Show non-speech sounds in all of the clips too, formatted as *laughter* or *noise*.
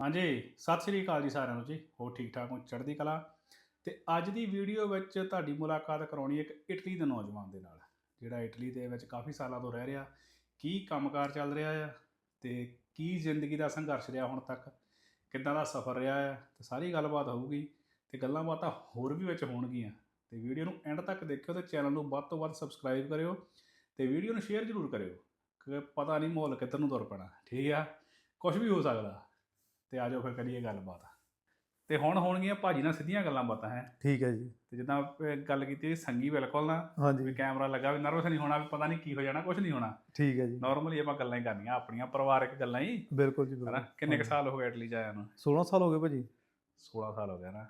ਹਾਂਜੀ, ਸਤਿ ਸ੍ਰੀ ਅਕਾਲ ਜੀ ਸਾਰਿਆਂ ਨੂੰ ਜੀ। ਹੋਰ ਠੀਕ ਠਾਕ ਹੋ? ਚੜ੍ਹਦੀ ਕਲਾ। ਤੇ ਅੱਜ ਦੀ ਵੀਡੀਓ ਵਿੱਚ ਤੁਹਾਡੀ ਮੁਲਾਕਾਤ ਕਰਾਉਣੀ ਇੱਕ ਇਟਲੀ ਦੇ ਨੌਜਵਾਨ ਦੇ ਨਾਲ, ਜਿਹੜਾ ਇਟਲੀ ਦੇ ਵਿੱਚ ਕਾਫੀ ਸਾਲਾਂ ਤੋਂ ਰਹਿ ਰਿਹਾ, ਕੀ ਕੰਮਕਾਰ ਚੱਲ ਰਿਹਾ ਆ, ਤੇ ਕੀ ਜ਼ਿੰਦਗੀ ਦਾ ਸੰਘਰਸ਼ ਰਿਹਾ ਹੁਣ ਤੱਕ, ਕਿੱਦਾਂ ਦਾ ਸਫ਼ਰ ਰਿਹਾ ਆ, ਤੇ ਸਾਰੀ ਗੱਲਬਾਤ ਹੋਊਗੀ, ਤੇ ਗੱਲਾਂ ਬਾਤਾਂ ਹੋਰ ਵੀ ਵਿੱਚ ਹੋਣਗੀਆਂ। ਤੇ ਵੀਡੀਓ ਨੂੰ ਐਂਡ ਤੱਕ ਦੇਖਿਓ ਤੇ ਚੈਨਲ ਨੂੰ ਵੱਧ ਤੋਂ ਵੱਧ ਸਬਸਕ੍ਰਾਈਬ ਕਰਿਓ, ਤੇ ਵੀਡੀਓ ਨੂੰ ਸ਼ੇਅਰ ਜ਼ਰੂਰ ਕਰਿਓ ਕਿ ਪਤਾ ਨਹੀਂ ਮਾਹੌਲ ਕਿੱਧਰ ਨੂੰ ਤੁਰ ਪੈਣਾ। ਠੀਕ ਆ? ਕੁਝ ਵੀ ਹੋ ਸਕਦਾ। ਤੇ ਆ ਜਾਓ ਫਿਰ ਕਰੀਏ ਗੱਲਬਾਤ। ਤੇ ਹੁਣ ਹੋਣਗੀਆਂ ਭਾਜੀ ਨਾਲ ਸਿੱਧੀਆਂ ਗੱਲਾਂ ਬਾਤਾਂ ਹੈ। ਠੀਕ ਹੈ ਜੀ। ਤੇ ਜਿੱਦਾਂ ਗੱਲ ਕੀਤੀ ਸੀ, ਸੰਗੀ ਬਿਲਕੁਲ ਨਾ ਵੀ ਹਾਂਜੀ ਕੈਮਰਾ ਲੱਗਾ ਵੀ ਨਰਵਸ ਨਹੀਂ ਹੋਣਾ ਵੀ ਪਤਾ ਨਹੀਂ ਕੀ ਹੋ ਜਾਣਾ ਕੁਝ ਨਹੀਂ ਹੋਣਾ। ਠੀਕ ਹੈ ਜੀ। ਨਾਰਮਲੀ ਆਪਾਂ ਗੱਲਾਂ ਹੀ ਕਰਨੀਆਂ ਆਪਣੀਆਂ ਪਰਿਵਾਰਕ ਗੱਲਾਂ ਹੀ। ਬਿਲਕੁਲ ਜੀ ਹਨਾ? ਬਿਲਕੁਲ ਕਿੰਨੇ ਕੁ। ਸਾਲ ਹੋ ਗਏ ਇਟਲੀ ਚ ਆਇਆ ਨੂੰ? 16 ਸਾਲ ਹੋ ਗਏ ਭਾਜੀ। 16 ਸਾਲ ਹੋ ਗਏ ਨਾ।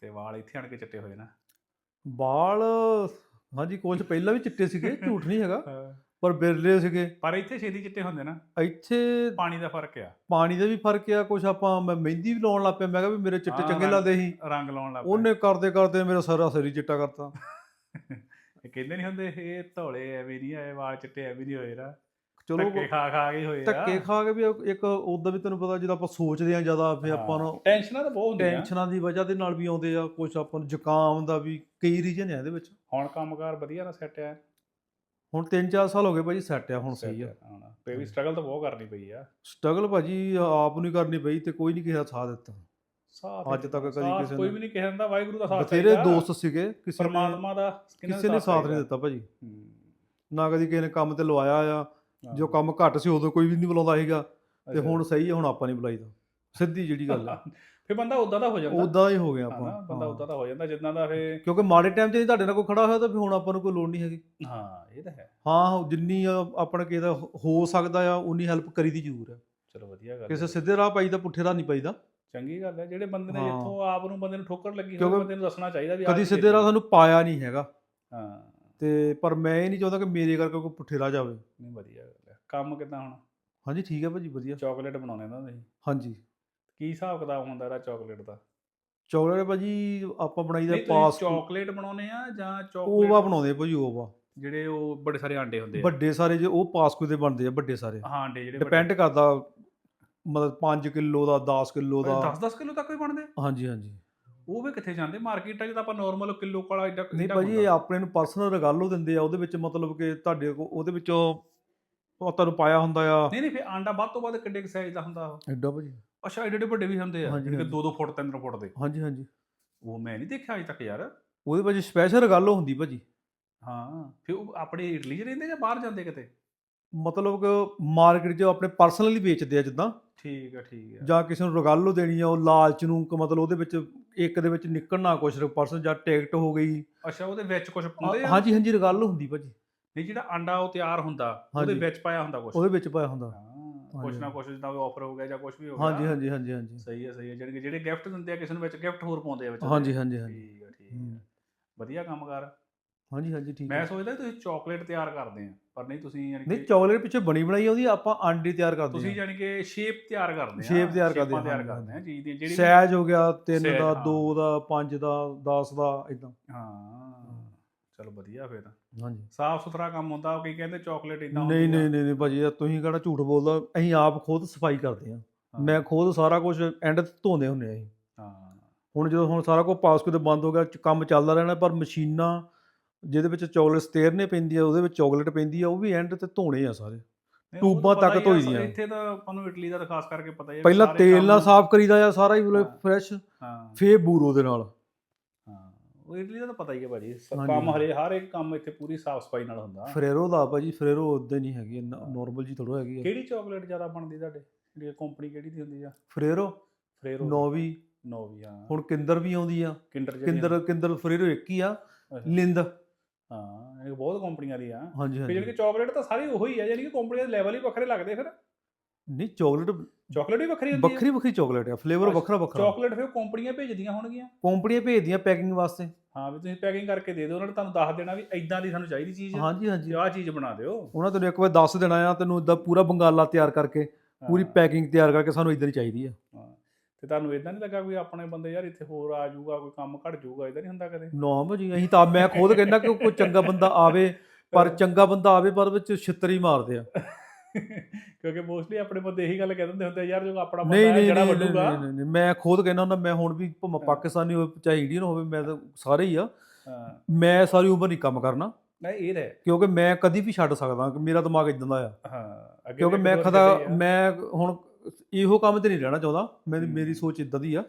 ਤੇ ਵਾਲ ਇੱਥੇ ਆਣ ਕੇ ਚਿੱਟੇ ਹੋਏ ਨਾ। ਬਾਲ ਹਾਂਜੀ ਕੁਝ ਪਹਿਲਾਂ ਵੀ ਚਿੱਟੇ ਸੀਗੇ ਝੂਠ ਨਹੀਂ ਹੈਗਾ। ਪਰ ਬਿਰਲੇ ਸੀਗੇ। ਪਰ ਇੱਥੇ ਛੇਤੀ ਚਿੱਟੇ ਹੁੰਦੇ ਨਾ। ਇੱਥੇ ਪਾਣੀ ਦਾ ਫ਼ਰਕ ਆ। ਇਹ ਦਾ ਵੀ ਫ਼ਰਕ ਆ ਕੁਝ ਆਪਾਂ ਮੈਂ ਮਹਿੰਦੀ ਵੀ ਲਾਉਣ ਲੱਗ ਪਿਆ। ਮੈਂ ਕਿਹਾ ਵੀ ਮੇਰੇ ਚਿੱਟੇ ਹਾਂ, ਚੰਗੇ ਰੰਗ- ਲੱਗਦੇ ਸੀ। ਰੰਗ ਲਾਉਣ ਲੱਗ ਪਏ ਉਹਨੇ ਕਰਦੇ ਕਰਦੇ ਮੇਰਾ ਸਾਰਾ ਸਰੀ ਚਿੱਟਾ ਕਰਤਾ। ਇਹ ਕਹਿੰਦੇ ਨਹੀਂ ਹੁੰਦੇ ਇਹ ਧੌਲੇ ਐਵੇਂ ਨਹੀਂ ਆਏ ਵਾਲ ਚਿੱਟੇ ਐਵੇਂ ਨਹੀਂ ਹੋਏ ਨਾ। ਚਲੋ ਧੱਕੇ ਖਾ ਖਾ ਕੇ ਹੋਏ ਆ। ਧੱਕੇ ਖਾ ਕੇ ਵੀ ਇੱਕ ਉਦਾਂ ਵੀ ਤੈਨੂੰ ਪਤਾ ਜਦੋਂ ਆਪਾਂ ਸੋਚਦੇ ਆ ਜ਼ਿਆਦਾ ਫਿਰ ਆਪਾਂ ਨੂੰ ਟੈਨਸ਼ਨਾਂ ਤਾਂ ਬਹੁਤ ਹੁੰਦੀਆਂ। ਟੈਨਸ਼ਨਾਂ ਦੀ ਵਜ੍ਹਾ ਦੇ ਨਾਲ ਵੀ ਆਉਂਦੇ ਆ ਕੁਝ ਆਪਾਂ ਨੂੰ ਜ਼ੁਕਾਮ ਦਾ ਵੀ ਕਈ ਰੀਜਨ ਆ ਇਹਦੇ ਵਿੱਚ। ਹੁਣ ਕੰਮਕਾਰ ਵਧੀਆ ਨਾ ਸੈੱਟ ਆ। ਹੁਣ 3-4 ਸਾਲ ਹੋ ਗਏ ਭਾਜੀ ਸੈੱਟ ਆ ਹੁਣ ਸਹੀ ਆ ਤੇ ਵੀ ਸਟਰਗਲ ਤਾਂ ਬਹੁਤ ਕਰਨੀ ਪਈ ਆ ਸਟਰਗਲ ਭਾਜੀ ਆਪ ਨੂੰ ਹੀ ਕਰਨੀ ਪਈ ਤੇ ਕੋਈ ਨਹੀਂ ਕਿਸੇ ਦਾ ਸਾਥ ਦਿੱਤਾ ਸਾਥ ਅੱਜ ਤੱਕ ਕਦੀ ਕਿਸੇ ਕੋਈ ਨੇ- ਵੀ ਨਹੀਂ ਕਿਸੇ ਦਾ ਵਾਹਿਗੁਰੂ ਦਾ ਸਾਥ ਚਾਹੀਦਾ। ਦੋਸਤ ਸੀਗੇ ਕਿਸੇ ਨੇ ਪਰਮਾਤਮਾ ਦਾ ਕਿਸੇ ਨੇ ਸਾਥ ਨਹੀਂ? ਦਿੱਤਾ ਭਾਜੀ। ਨਾ ਕਦੀ ਕਿਸੇ ਨੇ ਕੰਮ ਤੇ ਲਵਾਇਆ ਆ ਜੋ। ਕੰਮ ਘੱਟ ਸੀ ਉਦੋਂ ਕੋਈ ਵੀ ਨਹੀਂ ਬੁਲਾਉਂਦਾ ਸੀਗਾ ਤੇ। ਹੁਣ ਸਹੀ ਹੈ ਹੁਣ ਆਪਾਂ ਨਹੀਂ ਬੁਲਾਈਦਾ ਸਿੱਧੀ ਜਿਹੜੀ ਗੱਲ ਹੈ *laughs* ਫਿਰ ਬੰਦਾ ਉਦਾਂ ਦਾ ਹੋ ਜਾਂਦਾ। ਉਦਾਂ ਹੀ ਹੋ ਗਿਆ ਆਪਾਂ ਬੰਦਾ। ਉਦਾਂ ਦਾ ਹੋ ਜਾਂਦਾ ਜਿੱਦਾਂ ਦਾ ਫੇ ਕਿਉਂਕਿ ਮਾੜੇ ਟਾਈਮ 'ਚ ਜੇ ਤੁਹਾਡੇ ਨਾਲ ਕੋਈ ਖੜਾ ਹੋਇਆ ਤਾਂ ਫਿਰ ਹੁਣ ਆਪਾਂ ਨੂੰ ਕੋਈ ਲੋੜ ਨਹੀਂ ਹੈਗੀ। ਹਾਂ ਇਹ ਤਾਂ ਹੈ। ਹਾਂ ਜਿੰਨੀ ਆਪਣਾ ਕਿਸੇ ਦਾ ਹੋ ਸਕਦਾ ਆ ਉਨੀ ਹੈਲਪ ਕਰੀਦੀ ਜ਼ਰੂਰ ਹੈ ਚਲੋ ਵਧੀਆ ਗੱਲ ਕਿਸੇ। ਸਿੱਧੇ ਰਾਹ ਪਾਈਦਾ ਪੁੱਠੇ ਰਾਹ ਨਹੀਂ ਪਾਈਦਾ। ਚੰਗੀ ਗੱਲ ਹੈ ਜਿਹੜੇ ਬੰਦੇ ਨੇ। ਜਿੱਥੋਂ ਆਪ ਨੂੰ ਬੰਦੇ ਨੂੰ ਠੋਕਰ ਲੱਗੀ ਹੋਵੇ ਬੰਦੇ ਨੂੰ ਦੱਸਣਾ ਚਾਹੀਦਾ ਵੀ ਕਦੀ ਸਿੱਧੇ ਰਾਹ ਸਾਨੂੰ ਪਾਇਆ ਨਹੀਂ ਹੈਗਾ। ਹਾਂ। ਤੇ ਪਰ ਮੈਂ ਇਹ ਨਹੀਂ ਚਾਹੁੰਦਾ ਕਿ ਮੇਰੇ ਕਰਕੇ ਕੋਈ ਪੁੱਠੇ ਰਾਹ ਜਾਵੇ। ਨਹੀਂ ਵਧੀਆ ਗੱਲ ਹੈ। ਕੰਮ ਕਿਦਾਂ ਹੁਣ? ਹਾਂਜੀ ਠੀਕ ਹੈ ਭਾਜੀ ਵਧੀਆ। ਚਾਕਲੇਟ ਬਣਾਉਣੇ ਨਾ ਤੁਸੀਂ। ਹਾਂਜੀ। ਕੀ ਹਿਸਾਬ ਕਿਤਾਬ ਹੁੰਦਾ ਇਹਦਾ ਚਾਕਲੇਟ ਦਾ? ਚਾਕਲੇਟ ਭਾਜੀ ਆਪਾਂ ਬਣਾਈਦਾ ਨਹੀਂ ਤੁਸੀਂ ਪਾਸ ਚਾਕਲੇਟ ਬਣਾਉਣੇ ਆ ਜਾਂ ਓਵਾ ਚਾਕਲੇਟ ਬਣਾਉਂਦੇ ਆ ਭਾਜੀ ਓਵਾ। ਜਿਹੜੇ ਉਹ ਬੜੇ ਸਾਰੇ ਆਂਡੇ ਹੁੰਦੇ ਆ? ਵੱਡੇ ਸਾਰੇ ਜੇ ਉਹ ਪਾਸਕੂ ਦੇ ਬਣਦੇ ਆ ਵੱਡੇ ਸਾਰੇ। ਹਾਂ ਆਂਡੇ ਜਿਹੜੇ ਡਿਪੈਂਡ ਕਰਦਾ ਮਤਲਬ 5 ਕਿਲੋ ਦਾ 10 ਕਿਲੋ ਦਾ। 10-10 ਕਿਲੋ ਤੱਕ ਵੀ ਬਣਦੇ? ਹਾਂਜੀ ਹਾਂਜੀ। ਉਹ ਵੀ ਕਿੱਥੇ ਜਾਂਦੇ? ਮਾਰਕੀਟਾਂ 'ਚ ਤਾਂ ਆਪਾਂ ਨਾਰਮਲ ਕਿਲੋ ਵਾਲਾ ਐਡਾ ਨਹੀਂ ਐਡਾ ਭਾਜੀ ਇਹ ਹੁੰਦਾ। ਆਪਣੇ ਨੂੰ ਪਰਸਨਲ ਰਗਾਲੋ ਦਿੰਦੇ ਆ ਉਹਦੇ ਵਿੱਚ ਮਤਲਬ ਕਿ ਤੁਹਾਡੇ ਕੋ ਉਹਦੇ ਵਿੱਚੋਂ ਉਹ ਤੁਹਾਨੂੰ ਪਾਇਆ ਹੁੰਦਾ ਆ। ਨਹੀਂ ਨਹੀਂ ਫਿਰ ਆਂਡਾ ਵੱਧ ਤੋਂ ਵੱਧ ਕਿੱਡੇ ਸਾਈਜ਼ ਦਾ ਹੁੰਦਾ ਉਹ? ਐਡਾ ਭਾਜੀ। ਅੱਛਾ ਐਡੇ ਐਡੇ ਵੱਡੇ ਵੀ ਹੁੰਦੇ ਆ ਹਾਂਜੀ, ਜਿਹੜੇ ਹਾਂਜੀ। 2-2 ਫੁੱਟ 3 ਫੁੱਟ ਦੇ। ਹਾਂਜੀ ਹਾਂਜੀ। ਉਹ ਮੈਂ ਨਹੀਂ ਦੇਖਿਆ ਅਜੇ ਤੱਕ ਯਾਰ। ਉਹਦੇ ਵਿੱਚ ਸਪੈਸ਼ਲ ਰਗਾਲੋ ਹੁੰਦੀ ਭਾਜੀ। ਹਾਂ ਫਿਰ ਉਹ ਆਪਣੇ ਇਟਲੀ 'ਚ ਰਹਿੰਦੇ ਜਾਂ ਬਾਹਰ ਜਾਂਦੇ ਕਿਤੇ? ਮਤਲਬ ਕਿ ਮਾਰਕੀਟ 'ਚ ਆਪਣੇ ਪਰਸਨਲੀ ਵੇਚਦੇ ਆ ਜਿੱਦਾਂ। ਠੀਕ ਆ ਠੀਕ ਆ। ਜਾਂ ਕਿਸੇ ਨੂੰ ਰਗਾਲੋ ਦੇਣੀ ਆ ਉਹ ਲਾਲਚ ਨੂੰ ਕਿ ਮਤਲਬ ਉਹਦੇ ਵਿੱਚ ਇੱਕ ਦੇ ਵਿੱਚ ਨਿਕਲਣਾ ਕੁਛ ਪਰਸਨ ਜਾਂ ਟਿਕਟ ਹੋ ਗਈ। ਅੱਛਾ ਉਹਦੇ ਵਿੱਚ ਕੁਝ ਪਾਉਂਦੇ ਆ? ਹਾਂਜੀ ਹਾਂਜੀ ਰਗਾਲੋ ਹੁੰਦੀ ਭਾਜੀ। ਨਹੀਂ ਜਿਹੜਾ ਆਂਡਾ ਉਹ ਤਿਆਰ ਹੁੰਦਾ ਉਹਦੇ ਹਾਂਜੀ। ਵਿੱਚ ਪਾਇਆ ਹੁੰਦਾ ਕੁਝ ਉਹਦੇ ਵਿੱਚ ਪਾਇਆ ਹੁੰਦਾ। ਕੁਝ ਹਾਂਜੀ। ਨਾ ਕੁਝ ਜਿੱਦਾਂ ਆਫਰ ਹੋ ਗਿਆ ਜਾਂ ਕੁਝ ਵੀ ਹੋ ਗਿਆ। ਹਾਂਜੀ ਹਾਂਜੀ ਹਾਂਜੀ ਹਾਂਜੀ। ਸਹੀ ਹੈ ਸਹੀ ਹੈ। ਜਿਹੜੇ ਜਿਹੜੇ ਗਿਫਟ ਦਿੰਦੇ ਆ ਕਿਸੇ ਨੂੰ ਵਿੱਚ ਗਿਫਟ ਹੋਰ ਪਾਉਂਦੇ ਆ ਵਿੱਚ। ਹਾਂਜੀ ਹਾਂਜੀ ਹਾਂਜੀ। ਠੀਕ ਆ ਠੀਕ ਹੂੰ। ਆ ਵਧੀਆ ਕੰਮ ਕਰ। ਹਾਂਜੀ ਹਾਂਜੀ ਠੀਕ ਮੈਂ ਹੈ। ਸੋਚਦਾ ਤੁਸੀਂ ਚਾਕਲੇਟ ਤਿਆਰ ਕਰਦੇ ਆ ਪਰ ਨਹੀਂ ਤੁਸੀਂ ਯਾਨੀ ਨਹੀਂ ਚਾਕਲੇਟ ਪਿੱਛੇ ਬਣੀ ਬਣਾਈ ਆਉਂਦੀ ਆਪਾਂ ਆਂਡੇ ਤਿਆਰ ਕਰਦੇ ਤੁਸੀਂ ਹਾਂ ਯਾਨੀ ਕਿ ਸ਼ੇਪ ਤਿਆਰ ਕਰਦੇ ਆ। Shape ਤਿਆਰ ਕਰਦੇ ਸ਼ੇਪਾਂ ਹਾਂ, ਤਿਆਰ ਕਰਦੇ ਆ ਚੀਜ਼ ਦੀ ਜਿਹੜੀ ਸਹਿਜ ਹੋ ਗਿਆ 3 ਸਹਿਜ, ਦਾ ਹਾਂ। 2 ਦਾ 5 ਦਾ 10 ਦਾ ਇਦਾਂ ਹਾਂ। ਚਲੋ ਵਧੀਆ ਫਿਰ ਹਾਂਜੀ। ਸਾਫ਼ ਸੁਥਰਾ ਕੰਮ ਹੁੰਦਾ ਕਈ ਕਹਿੰਦੇ ਚਾਕਲੇਟ ਇਦਾਂ ਨਹੀਂ ਨਹੀਂ ਨਹੀਂ ਨਹੀਂ ਭਾਜੀ ਇਹ ਤੁਸੀਂ ਕਿਹੜਾ ਝੂਠ ਬੋਲਦਾ ਅਸੀਂ ਆਪ ਖੁਦ ਸਫ਼ਾਈ ਕਰਦੇ ਹਾਂ। ਮੈਂ ਖੁਦ ਸਾਰਾ ਕੁਝ ਐਂਡ ਤੇ ਧੋਂਦੇ ਹੁੰਦੇ ਆ ਅਸੀਂ ਹਾਂ। ਹੁਣ ਜਦੋਂ ਹੁਣ ਸਾਰਾ ਕੁਝ ਪਾਸਕੋ ਤੇ ਬੰਦ ਹੋ ਗਿਆ ਚ- ਕੰਮ ਚੱਲਦਾ ਰਹਿਣਾ ਪਰ ਮਸ਼ੀਨਾਂ ਜਿਹਦੇ ਵਿੱਚ ਚਾਕਲੇਟ ਸਟੇਰਨੇ ਪੈਂਦੀ ਆ ਉਹਦੇ ਵਿੱਚ ਚਾਕਲੇਟ ਪੈਂਦੀ ਆ ਉਹ ਵੀ ਐਂਡ ਤੇ ਧੋਣੇ ਆ ਸਾਰੇ। ਨਹੀਂ, ਉਹ ਤਾਂ ਟੂਬਾਂ ਪਤਾ ਤੱਕ ਹੀ ਆ, ਧੋਈ ਦੀਆਂ। ਇੱਥੇ ਤਾਂ ਆਪਾਂ ਨੂੰ ਇਟਲੀ ਦਾ ਤਾਂ ਖਾਸ ਕਰਕੇ ਪਤਾ ਹੀ ਆ ਵੀ ਪਹਿਲਾਂ ਸਾਰੇ ਤੇਲ ਨਾਲ ਸਾਫ਼ ਕਰੀਦਾ ਆ ਸਾਰਾ ਹੀ ਹਾਂ। ਫਰੈਸ਼ ਹਾਂ। ਫੇਰ ਬੂਰੋ ਦੇ ਨਾਲ। ਹਾਂ ਉਹ ਇਟਲੀ ਦਾ ਤਾਂ ਪਤਾ ਹੀ ਹੈ ਭਾਜੀ। ਸ- ਹਾਂਜੀ, ਕੰਮ। ਹਰੇ ਹਰ ਇੱਕ ਕੰਮ ਇੱਥੇ ਪੂਰੀ ਸਾਫ਼ ਸਫ਼ਾਈ ਨਾਲ ਹੁੰਦਾ। ਫਰੇਰੋ ਦਾ ਭਾਜੀ ਫਰੇਰੋ ਉਦਾਂ ਨਹੀਂ ਹੈਗੀ ਹਾਂ। ਨਾਰਮਲ ਜੀ ਥੋੜਾ ਹੈਗੀ ਆ। ਕਿਹੜੀ ਚਾਕਲੇਟ ਜ਼ਿਆਦਾ ਬਣਦੀ ਤੁਹਾਡੇ? ਜਿਹੜੀ ਕੰਪਨੀ ਕਿਹੜੀ ਦੀ ਹੁੰਦੀ ਆ? ਫਰੇਰੋ? ਫਰੇਰੋ। ਨੋਵੀ। ਨੋਵੀ ਹਾਂ। ਹੁਣ ਕਿੰਦਰ ਵੀ ਆਉਂਦੀ ਆ। ਕਿੰਡਰ ਜਿਹੜੀ ਕਿੰਦਰ ਕਿੰਦਰ ਫਰੇਰੋ ਇੱਕ ਹੀ ਆ ਅੱਛਾ। ਲਿੰਦ। ਹਾਂ ਇਹ ਬਹੁਤ ਕੰਪਨੀਆਂ ਦੀ ਆ। ਹਾਂਜੀ ਫਿਰ ਜਿਹੜੀ ਹਾਂਜੀ। ਕਿ ਚਾਕਲੇਟ ਤਾਂ ਸਾਰੀ ਉਹੀ ਆ ਯਾਨੀ ਕਿ ਕੰਪਨੀਆਂ ਦੇ ਲੈਵਲ ਹੀ ਵੱਖਰੇ ਲੱਗਦੇ ਫਿਰ। ਨਹੀਂ ਚਾਕਲੇਟ ਚਾਕਲੇਟ ਵੀ ਵੱਖਰੀ ਹੁੰਦੀ ਵੱਖਰੀ ਵੱਖਰੀ ਚਾਕਲੇਟ ਆ। ਫਲੇਵਰ ਅੱਛਾ, ਵੱਖਰਾ ਵੱਖਰਾ। ਚਾਕਲੇਟ ਫਿਰ ਕੰਪਨੀਆਂ ਭੇਜਦੀਆਂ ਹੋਣਗੀਆਂ? ਕੰਪਨੀਆਂ ਭੇਜਦੀਆਂ ਪੈਕਿੰਗ ਵਾਸਤੇ। ਹਾਂ ਵੀ ਤੁਸੀਂ ਪੈਕਿੰਗ ਕਰਕੇ ਦੇ ਦਿਓ ਉਹਨਾਂ ਨੇ ਤੁਹਾਨੂੰ ਦੱਸ ਦੇਣਾ ਵੀ ਐਦਾਂ ਦੀ ਸਾਨੂੰ ਚਾਹੀਦੀ ਚੀਜ਼। ਹਾਂਜੀ ਹਾਂਜੀ। ਆਹ ਚੀਜ਼ ਬਣਾ ਦਿਓ। ਉਹਨਾਂ ਤੈਨੂੰ ਇੱਕ ਵਾਰ ਦੱਸ ਦੇਣਾ ਆ ਤੈਨੂੰ ਇਦਾਂ ਪੂਰਾ ਬੰਗਾਲਾ ਤਿਆਰ ਕਰਕੇ ਪੂਰੀ ਪੈਕਿੰਗ ਤਿਆਰ ਕਰਕੇ ਸਾਨੂੰ ਇਦਾਂ ਹੀ ਚਾਹੀਦੀ ਆ। ਤੇ ਤੁਹਾਨੂੰ ਇਦਾਂ ਨਹੀਂ ਲੱਗਾ ਕੋਈ ਆਪਣੇ ਬੰਦੇ ਯਾਰ ਇੱਥੇ ਹੋਰ ਆ ਜਾਊਗਾ ਕੋਈ ਕੰਮ ਘਟ ਜਾਊਗਾ ਇਦਾਂ ਨਹੀਂ ਹੁੰਦਾ ਕਦੇ? ਨਾ ਭਾਜੀ ਅਸੀਂ ਤਾਂ ਮੈਂ ਖੁਦ ਕਹਿੰਦਾ ਕਿ ਕੋਈ ਚੰਗਾ ਬੰਦਾ ਆਵੇ ਪਰ ਚੰਗਾ ਬੰਦਾ ਆਵੇ ਪਰ ਵਿੱਚ ਛਿੱਤਰੀ ਮਾਰਦੇ ਆ। ਕਿਉਂਕਿ ਮੋਸਟਲੀ ਆਪਣੇ ਬੰਦੇ ਇਹੀ ਗੱਲ ਕਹਿ ਦਿੰਦੇ ਹੁੰਦੇ ਯਾਰ ਜੋ ਆਪਣਾ ਬੰਦਾ ਹੈ ਜਿਹੜਾ ਵੱਡੂਗਾ ਨਹੀਂ, ਨਹੀਂ, ਮੈਂ ਖੁਦ ਕਹਿੰਦਾ ਹੁੰਦਾ ਮੈਂ ਹੁਣ ਵੀ ਭਾਵੇਂ। ਪਾਕਿਸਤਾਨੀ ਹੋਵੇ ਚਾਹੇ ਇੰਡੀਅਨ ਹੋਵੇ ਮੈਂ ਤਾਂ ਸਾਰੇ ਹੀ ਆ। ਮੈਂ ਸਾਰੀ ਉਮਰ ਨਹੀਂ ਕੰਮ ਕਰਨਾ। ਨਹੀਂ ਇਹ ਰਹਿ ਕਿਉਂਕਿ ਮੈਂ ਕਦੀ ਵੀ ਛੱਡ ਸਕਦਾ ਮੇਰਾ ਦਿਮਾਗ ਇਦਾਂ ਦਾ ਆ। ਹਾਂ ਕਿਉਂਕਿ ਮੈਂ ਖਦਾ। ਮੈਂ ਹੁਣ ਇਹੋ ਕੰਮ ਤੇ ਨਹੀਂ ਰਹਿਣਾ ਚਾਹੁੰਦਾ। ਮੇਰੀ। ਮੇਰੀ ਸੋਚ ਇਦਾਂ ਦੀ ਆ।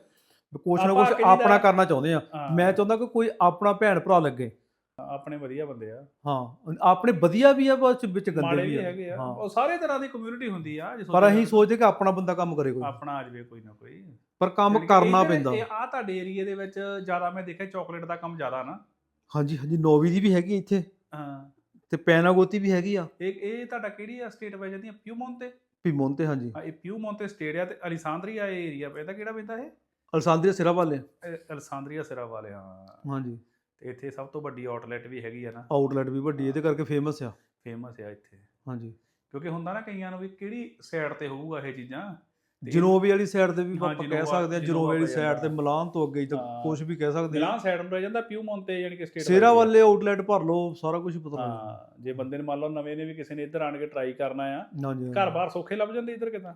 ਕੁਛ ਨਾ ਕੁਛ ਆਪਣਾ ਕਰਨਾ ਚਾਹੁੰਦੇ ਆ। ਮੈਂ ਚਾਹੁੰਦਾ ਕਿ ਕੋਈ ਆਪਣਾ ਭੈਣ ਭਰਾ ਲੱਗੇ। ਆਪਣੇ ਵਧੀਆ ਬੰਦੇ ਆ। ਹਾਂ ਆਪਣੇ ਵਧੀਆ ਵੀ ਆ ਬਸ ਵਿੱਚ ਗੰਦੇ ਮਾੜੇ ਵੀ ਹੈਗੇ ਆ। ਹਾਂ। ਉਹ ਸਾਰੇ ਤਰ੍ਹਾਂ ਦੀ ਕਮਿਊਨਿਟੀ ਹੁੰਦੀ ਆ ਜੇ ਪਰ ਅਸੀਂ। ਸੋਚਦੇ ਕਿ ਆਪਣਾ ਬੰਦਾ ਕੰਮ ਕਰੇ ਕੋਈ। ਆਪਣਾ ਆ ਜਾਵੇ ਕੋਈ ਨਾ ਕੋਈ। ਪਰ ਕੰਮ ਕਰਨਾ ਪੈਂਦਾ। ਇਹ ਆ ਤੁਹਾਡੇ ਏਰੀਆ ਦੇ ਵਿੱਚ ਜ਼ਿਆਦਾ ਮੈਂ ਦੇਖਿਆ ਚਾਕਲੇਟ ਦਾ ਕੰਮ ਜ਼ਿਆਦਾ ਨਾ। ਹਾਂਜੀ ਹਾਂਜੀ ਨੋਵੀ ਦੀ ਵੀ ਹੈਗੀ ਇੱਥੇ। ਹਾਂ। ਤੇ ਪੈਨਾਗੋਤੀ ਵੀ ਹੈਗੀ ਆ। ਇਹ ਇਹ ਤੁਹਾਡਾ ਕਿਹੜੀ ਆ ਸਟੇਟ ਵਿੱਚ ਜਾਂਦੀ ਆ ਪਿਊਮੋਂਤੇ ਪੀਮੋਨ ਤੇ ਹਾਂਜੀ। ਹਾਂ ਇਹ ਪਿਊਮੋਂਤੇ ਸਟੇਟ ਆ ਤੇ ਅਲਿਸਾਂਦਰੀਆ ਏਰੀਆ ਪੈਂਦਾ ਕਿਹੜਾ ਪੈਂਦਾ ਇਹ? ਅਲਸਾਂਦਰੀਆ ਸਿਰਾ ਵਾਲੇ ਇਹ ਅਲਸਾਂਦਰੀਆ ਸਿਰਾ ਵਾਲੇ ਹਾਂ। ਹਾਂਜੀ। ਇੱਥੇ ਸਭ ਤੋਂ ਵੱਡੀ ਆਊਟਲੈਟ ਵੀ ਹੈਗੀ ਆ ਨਾ। ਆਊਟਲੈਟ ਵੀ ਵੱਡੀ ਇਹਦੇ ਕਰਕੇ ਫੇਮਸ ਆ। ਫੇਮਸ ਆ ਇੱਥੇ। ਹਾਂਜੀ। ਕਿਉਂਕਿ ਹੁੰਦਾ ਨਾ ਕਈਆਂ ਨੂੰ ਵੀ ਕਿਹੜੀ ਸਾਈਡ ਤੇ ਹੋਊਗਾ ਇਹ ਚੀਜ਼ਾਂ? ਤੇ ਜਨੋਬੀ ਵਾਲੀ ਸਾਈਡ ਤੇ ਵੀ ਆਪਾਂ ਕਹਿ ਸਕਦੇ ਆ ਜਨੋਬੀ ਵਾਲੀ ਸਾਈਡ ਤੇ। ਮਿਲਾਨ ਤੋਂ ਅੱਗੇ ਤਾਂ ਹਾਂ। ਕੁਝ ਵੀ ਕਹਿ ਸਕਦੇ ਆ। ਮਿਲਾਨ ਸਾਈਡ ਨੂੰ ਰਹਿ ਜਾਂਦਾ ਪਿਊਮੋਂਤੇ ਯਾਨੀ ਕਿ ਸਟੇਟ ਸਿਰਾ ਵਾਲੇ ਆਊਟਲੈਟ ਭਰ ਲਓ ਸਾਰਾ ਕੁਝ ਪਤਾ ਲੱਗ ਜਾਂਦਾ। ਜੇ ਬੰਦੇ ਨੇ ਮੰਨ ਲਓ ਨਵੇਂ ਨੇ ਵੀ ਕਿਸੇ ਨੇ ਇੱਧਰ ਆਣ ਕੇ ਟਰਾਈ ਕਰਨਾ ਆ ਹਾਂਜੀ। ਘਰ ਬਾਹਰ ਸੌਖੇ ਲੱਭ ਜਾਂਦੇ ਇੱਧਰ ਕਿਦਾਂ?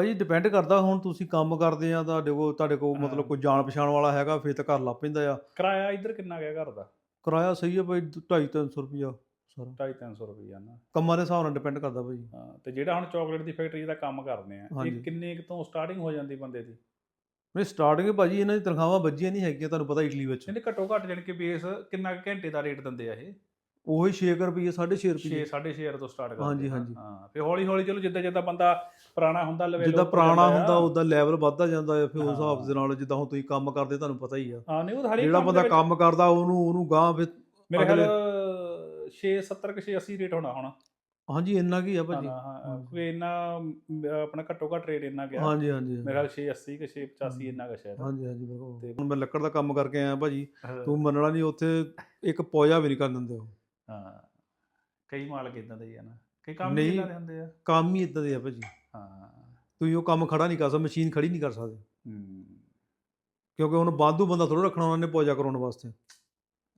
ਭਾਜੀ ਡਿਪੈਂਡ ਕਰਦਾ ਹੁਣ ਤੁਸੀਂ ਕੰਮ ਕਰਦੇ ਆ ਤੁਹਾਡੇ ਕੋਲ ਤੁਹਾਡੇ ਕੋਲ। ਮਤਲਬ ਕੋਈ ਜਾਣ ਪਛਾਣ ਵਾਲਾ ਹੈਗਾ ਫਿਰ ਤਾਂ ਘਰ ਲੱਭ ਪੈਂਦਾ ਆ। ਕਿਰਾਇਆ ਇੱਧਰ ਕਿੰਨਾ ਗਿਆ ਘਰ ਦਾ? ਕਿਰਾਇਆ ਸਹੀ ਆ ਭਾਈ 2.5 300 ਰੁਪਿਆ ਸਾਰਾ। 250 ਰੁਪਈਆ ਨਾ। ਕੰਮਾਂ ਦੇ ਹਿਸਾਬ ਨਾਲ ਡਿਪੈਂਡ ਕਰਦਾ ਭਾਜੀ ਹਾਂ ਤੇ ਜਿਹੜਾ ਹੁਣ ਚਾਕਲੇਟ ਦੀ ਫੈਕਟਰੀ ਦਾ ਕੰਮ ਕਰਦੇ ਆ ਹਾਂਜੀ। ਇਹ ਕਿੰਨੇ ਕੁ ਤੋਂ ਸਟਾਰਟਿੰਗ ਹੋ ਜਾਂਦੀ ਬੰਦੇ ਦੀ? ਨਹੀਂ ਸਟਾਰਟਿੰਗ ਭਾਜੀ ਇਹਨਾਂ ਦੀ ਤਨਖਾਹਾਂ ਵੱਜੀਆਂ ਨਹੀਂ ਹੈਗੀਆਂ ਤੁਹਾਨੂੰ ਪਤਾ ਇਟਲੀ ਵਿੱਚ। ਇਹਨੇ ਘੱਟੋ ਘੱਟ ਜਾਣੀ ਕਿ ਬੇਸ ਕਿੰਨਾ ਕੁ ਘੰਟੇ ਦਾ ਰੇਟ ਦਿੰਦੇ ਆ ਇਹ? ਉਹੀ 6 ਰੁਪਏ 6.5 6 ਰੁਪਏ 6.5 ਤੋਂ ਸਟਾਰਟ ਕਰਦੇ ਹਾਂਜੀ। ਹਾਂਜੀ। ਹਾਂ ਫਿਰ ਹੌਲੀ ਹੌਲੀ ਚਲੋ ਜਿੱਦਾਂ ਜਿੱਦਾਂ ਬੰਦਾ ਪੁਰਾਣਾ ਹੁੰਦਾ ਲੈਵਲ ਜਿੱਦਾਂ ਪੁਰਾਣਾ ਹੁੰਦਾ। ਉਦਾਂ ਲੈਵਲ ਵੱਧਦਾ ਜਾਂਦਾ ਹੈ ਫਿਰ ਉਸ ਹਿਸਾਬ ਹਾਂ। ਦੇ ਨਾਲ ਜਿੱਦਾਂ ਹੁਣ ਤੁਸੀਂ ਕੰਮ ਕਰਦੇ ਤੁਹਾਨੂੰ ਪਤਾ ਹੀ ਆ ਹਾਂ ਨਹੀਂ ਉਹ ਹਰੇਕ ਜਿਹੜਾ ਬੰਦਾ ਕੰਮ ਕਰਦਾ ਉਹਨੂੰ ਉਹਨੂੰ ਗਾਂ ਫਿਰ ਮੇਰੇ ਖਿਆਲ ਅਗਲੇ- 6 70 ਕਿ 6 80 ਰੇਟ ਹੋਣਾ ਹੁਣ ਹਾਂਜੀ ਇੰਨਾ ਕੀ ਆ ਹਾਂ ਭਾਜੀ ਹਾਂ ਹਾਂ। ਕੋਈ ਇੰਨਾ ਆਪਣਾ ਘੱਟੋ ਘੱਟ ਰੇਟ ਇੰਨਾ ਗਿਆ ਹਾਂਜੀ ਹਾਂਜੀ ਮੇਰੇ ਖਿਆਲ 6 80 ਕਿ 6 85 ਇੰਨਾ ਕੁ ਸ਼ਾਇਦ ਹਾਂਜੀ ਹਾਂਜੀ ਬਿਲਕੁਲ ਤੇ- ਹੁਣ ਮੈਂ ਲੱਕੜ ਦਾ ਕੰਮ ਕਰਕੇ ਆਇਆ ਭਾਜੀ ਹਾਂ। ਤੂੰ ਮੰਨਣਾ ਨਹੀਂ ਉੱਥੇ ਇੱਕ ਪੌਜਾ ਵੀ ਨਹੀਂ ਕਰਨ ਦਿੰਦੇ ਉਹ ਹਾਂ। ਕਈ ਮਾਲਕ ਇਦਾਂ ਦੇ ਹੀ ਆ ਨਾ। ਕਈ ਕੰਮ ਨਹੀਂ। ਇਦਾਂ ਦੇ ਹੁੰਦੇ ਆ। ਕੰਮ ਹੀ ਇਦਾਂ ਦੇ ਆ ਭਾਜੀ। ਹਾਂ। ਤੁਸੀਂ ਉਹ ਕੰਮ ਖੜਾ ਨਹੀਂ ਕਰ ਸਕਦੇ ਮਸ਼ੀਨ ਖੜੀ ਨਹੀਂ ਕਰ ਸਕਦੇ। ਹੂੰ। ਕਿਉਂਕਿ ਹੁਣ ਬਾਦੂ ਬੰਦਾ ਥੋੜਾ ਰੱਖਣਾ ਉਹਨਾਂ ਨੇ ਪੌਜਾ ਕਰਾਉਣ ਵਾਸਤੇ।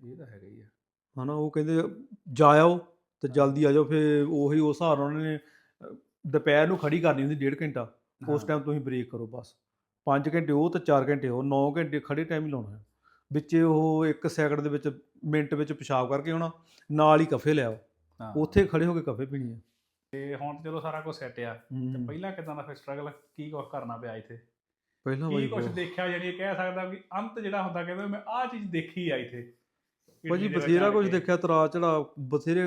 ਇਹ ਤਾਂ ਹੈਗਾ ਹੀ ਆ। ਹਨਾ ਉਹ ਕਹਿੰਦੇ ਜਾ ਆਓ ਤੇ ਜਲਦੀ ਆ ਜਾਓ ਫਿਰ ਉਹੀ ਉਸ ਹਿਸਾਬ ਨਾਲ ਉਹਨਾਂ ਨੇ ਦੁਪਹਿਰ ਨੂੰ ਖੜੀ ਕਰਨੀ ਹੁੰਦੀ ਡੇਢ ਘੰਟਾ। ਉਸ। ਟਾਈਮ ਤੁਸੀਂ ਬ੍ਰੇਕ ਕਰੋ ਬਸ। 5 ਘੰਟੇ ਉਹ ਤੇ 4 ਘੰਟੇ ਉਹ 9 ਘੰਟੇ ਖੜੇ ਟਾਈਮ ਹੀ ਲਾਉਣਾ। ਹੈ ਵਿੱਚੇ ਉਹ 1 ਸੈਕਿੰਡ ਦੇ ਵਿੱਚ ਮਿੰਟ ਵਿੱਚ ਪਿਸ਼ਾਬ ਕਰਕੇ ਆਉਣਾ ਨਾਲ ਹੀ ਕਫੇ ਲਿਆਓ ਹਾਂ। ਉੱਥੇ ਖੜੇ ਹੋ ਕੇ ਕਫੇ ਪੀਣੀ ਹੈ ਤੇ ਹੁਣ ਤੇ ਚਲੋ ਸਾਰਾ ਕੁਝ ਸੈੱਟ ਆ। ਤੇ ਪਹਿਲਾਂ ਕਿਦਾਂ ਦਾ ਫਿਰ ਸਟਰਗਲ ਕੀ ਕੁਝ ਕਰਨਾ ਪਿਆ ਇੱਥੇ? ਪਹਿਲਾਂ ਕੀ ਕੁਝ ਦੇਖਿਆ ਯਾਨੀ ਇਹ ਕਹਿ ਸਕਦਾ ਵੀ ਅੰਤ ਜਿਹੜਾ ਹੁੰਦਾ ਕਹਿੰਦਾ ਮੈਂ ਆਹ ਚੀਜ਼ ਦੇਖੀ ਆ ਇੱਥੇ। ਭਾਜੀ ਇਟਲੀ ਦੇ ਵਿੱਚ ਬਥੇਰਾ ਕੁਝ ਕੇ। ਦੇਖਿਆ ਤਰਾ ਚੜਾ ਬਥੇਰੇ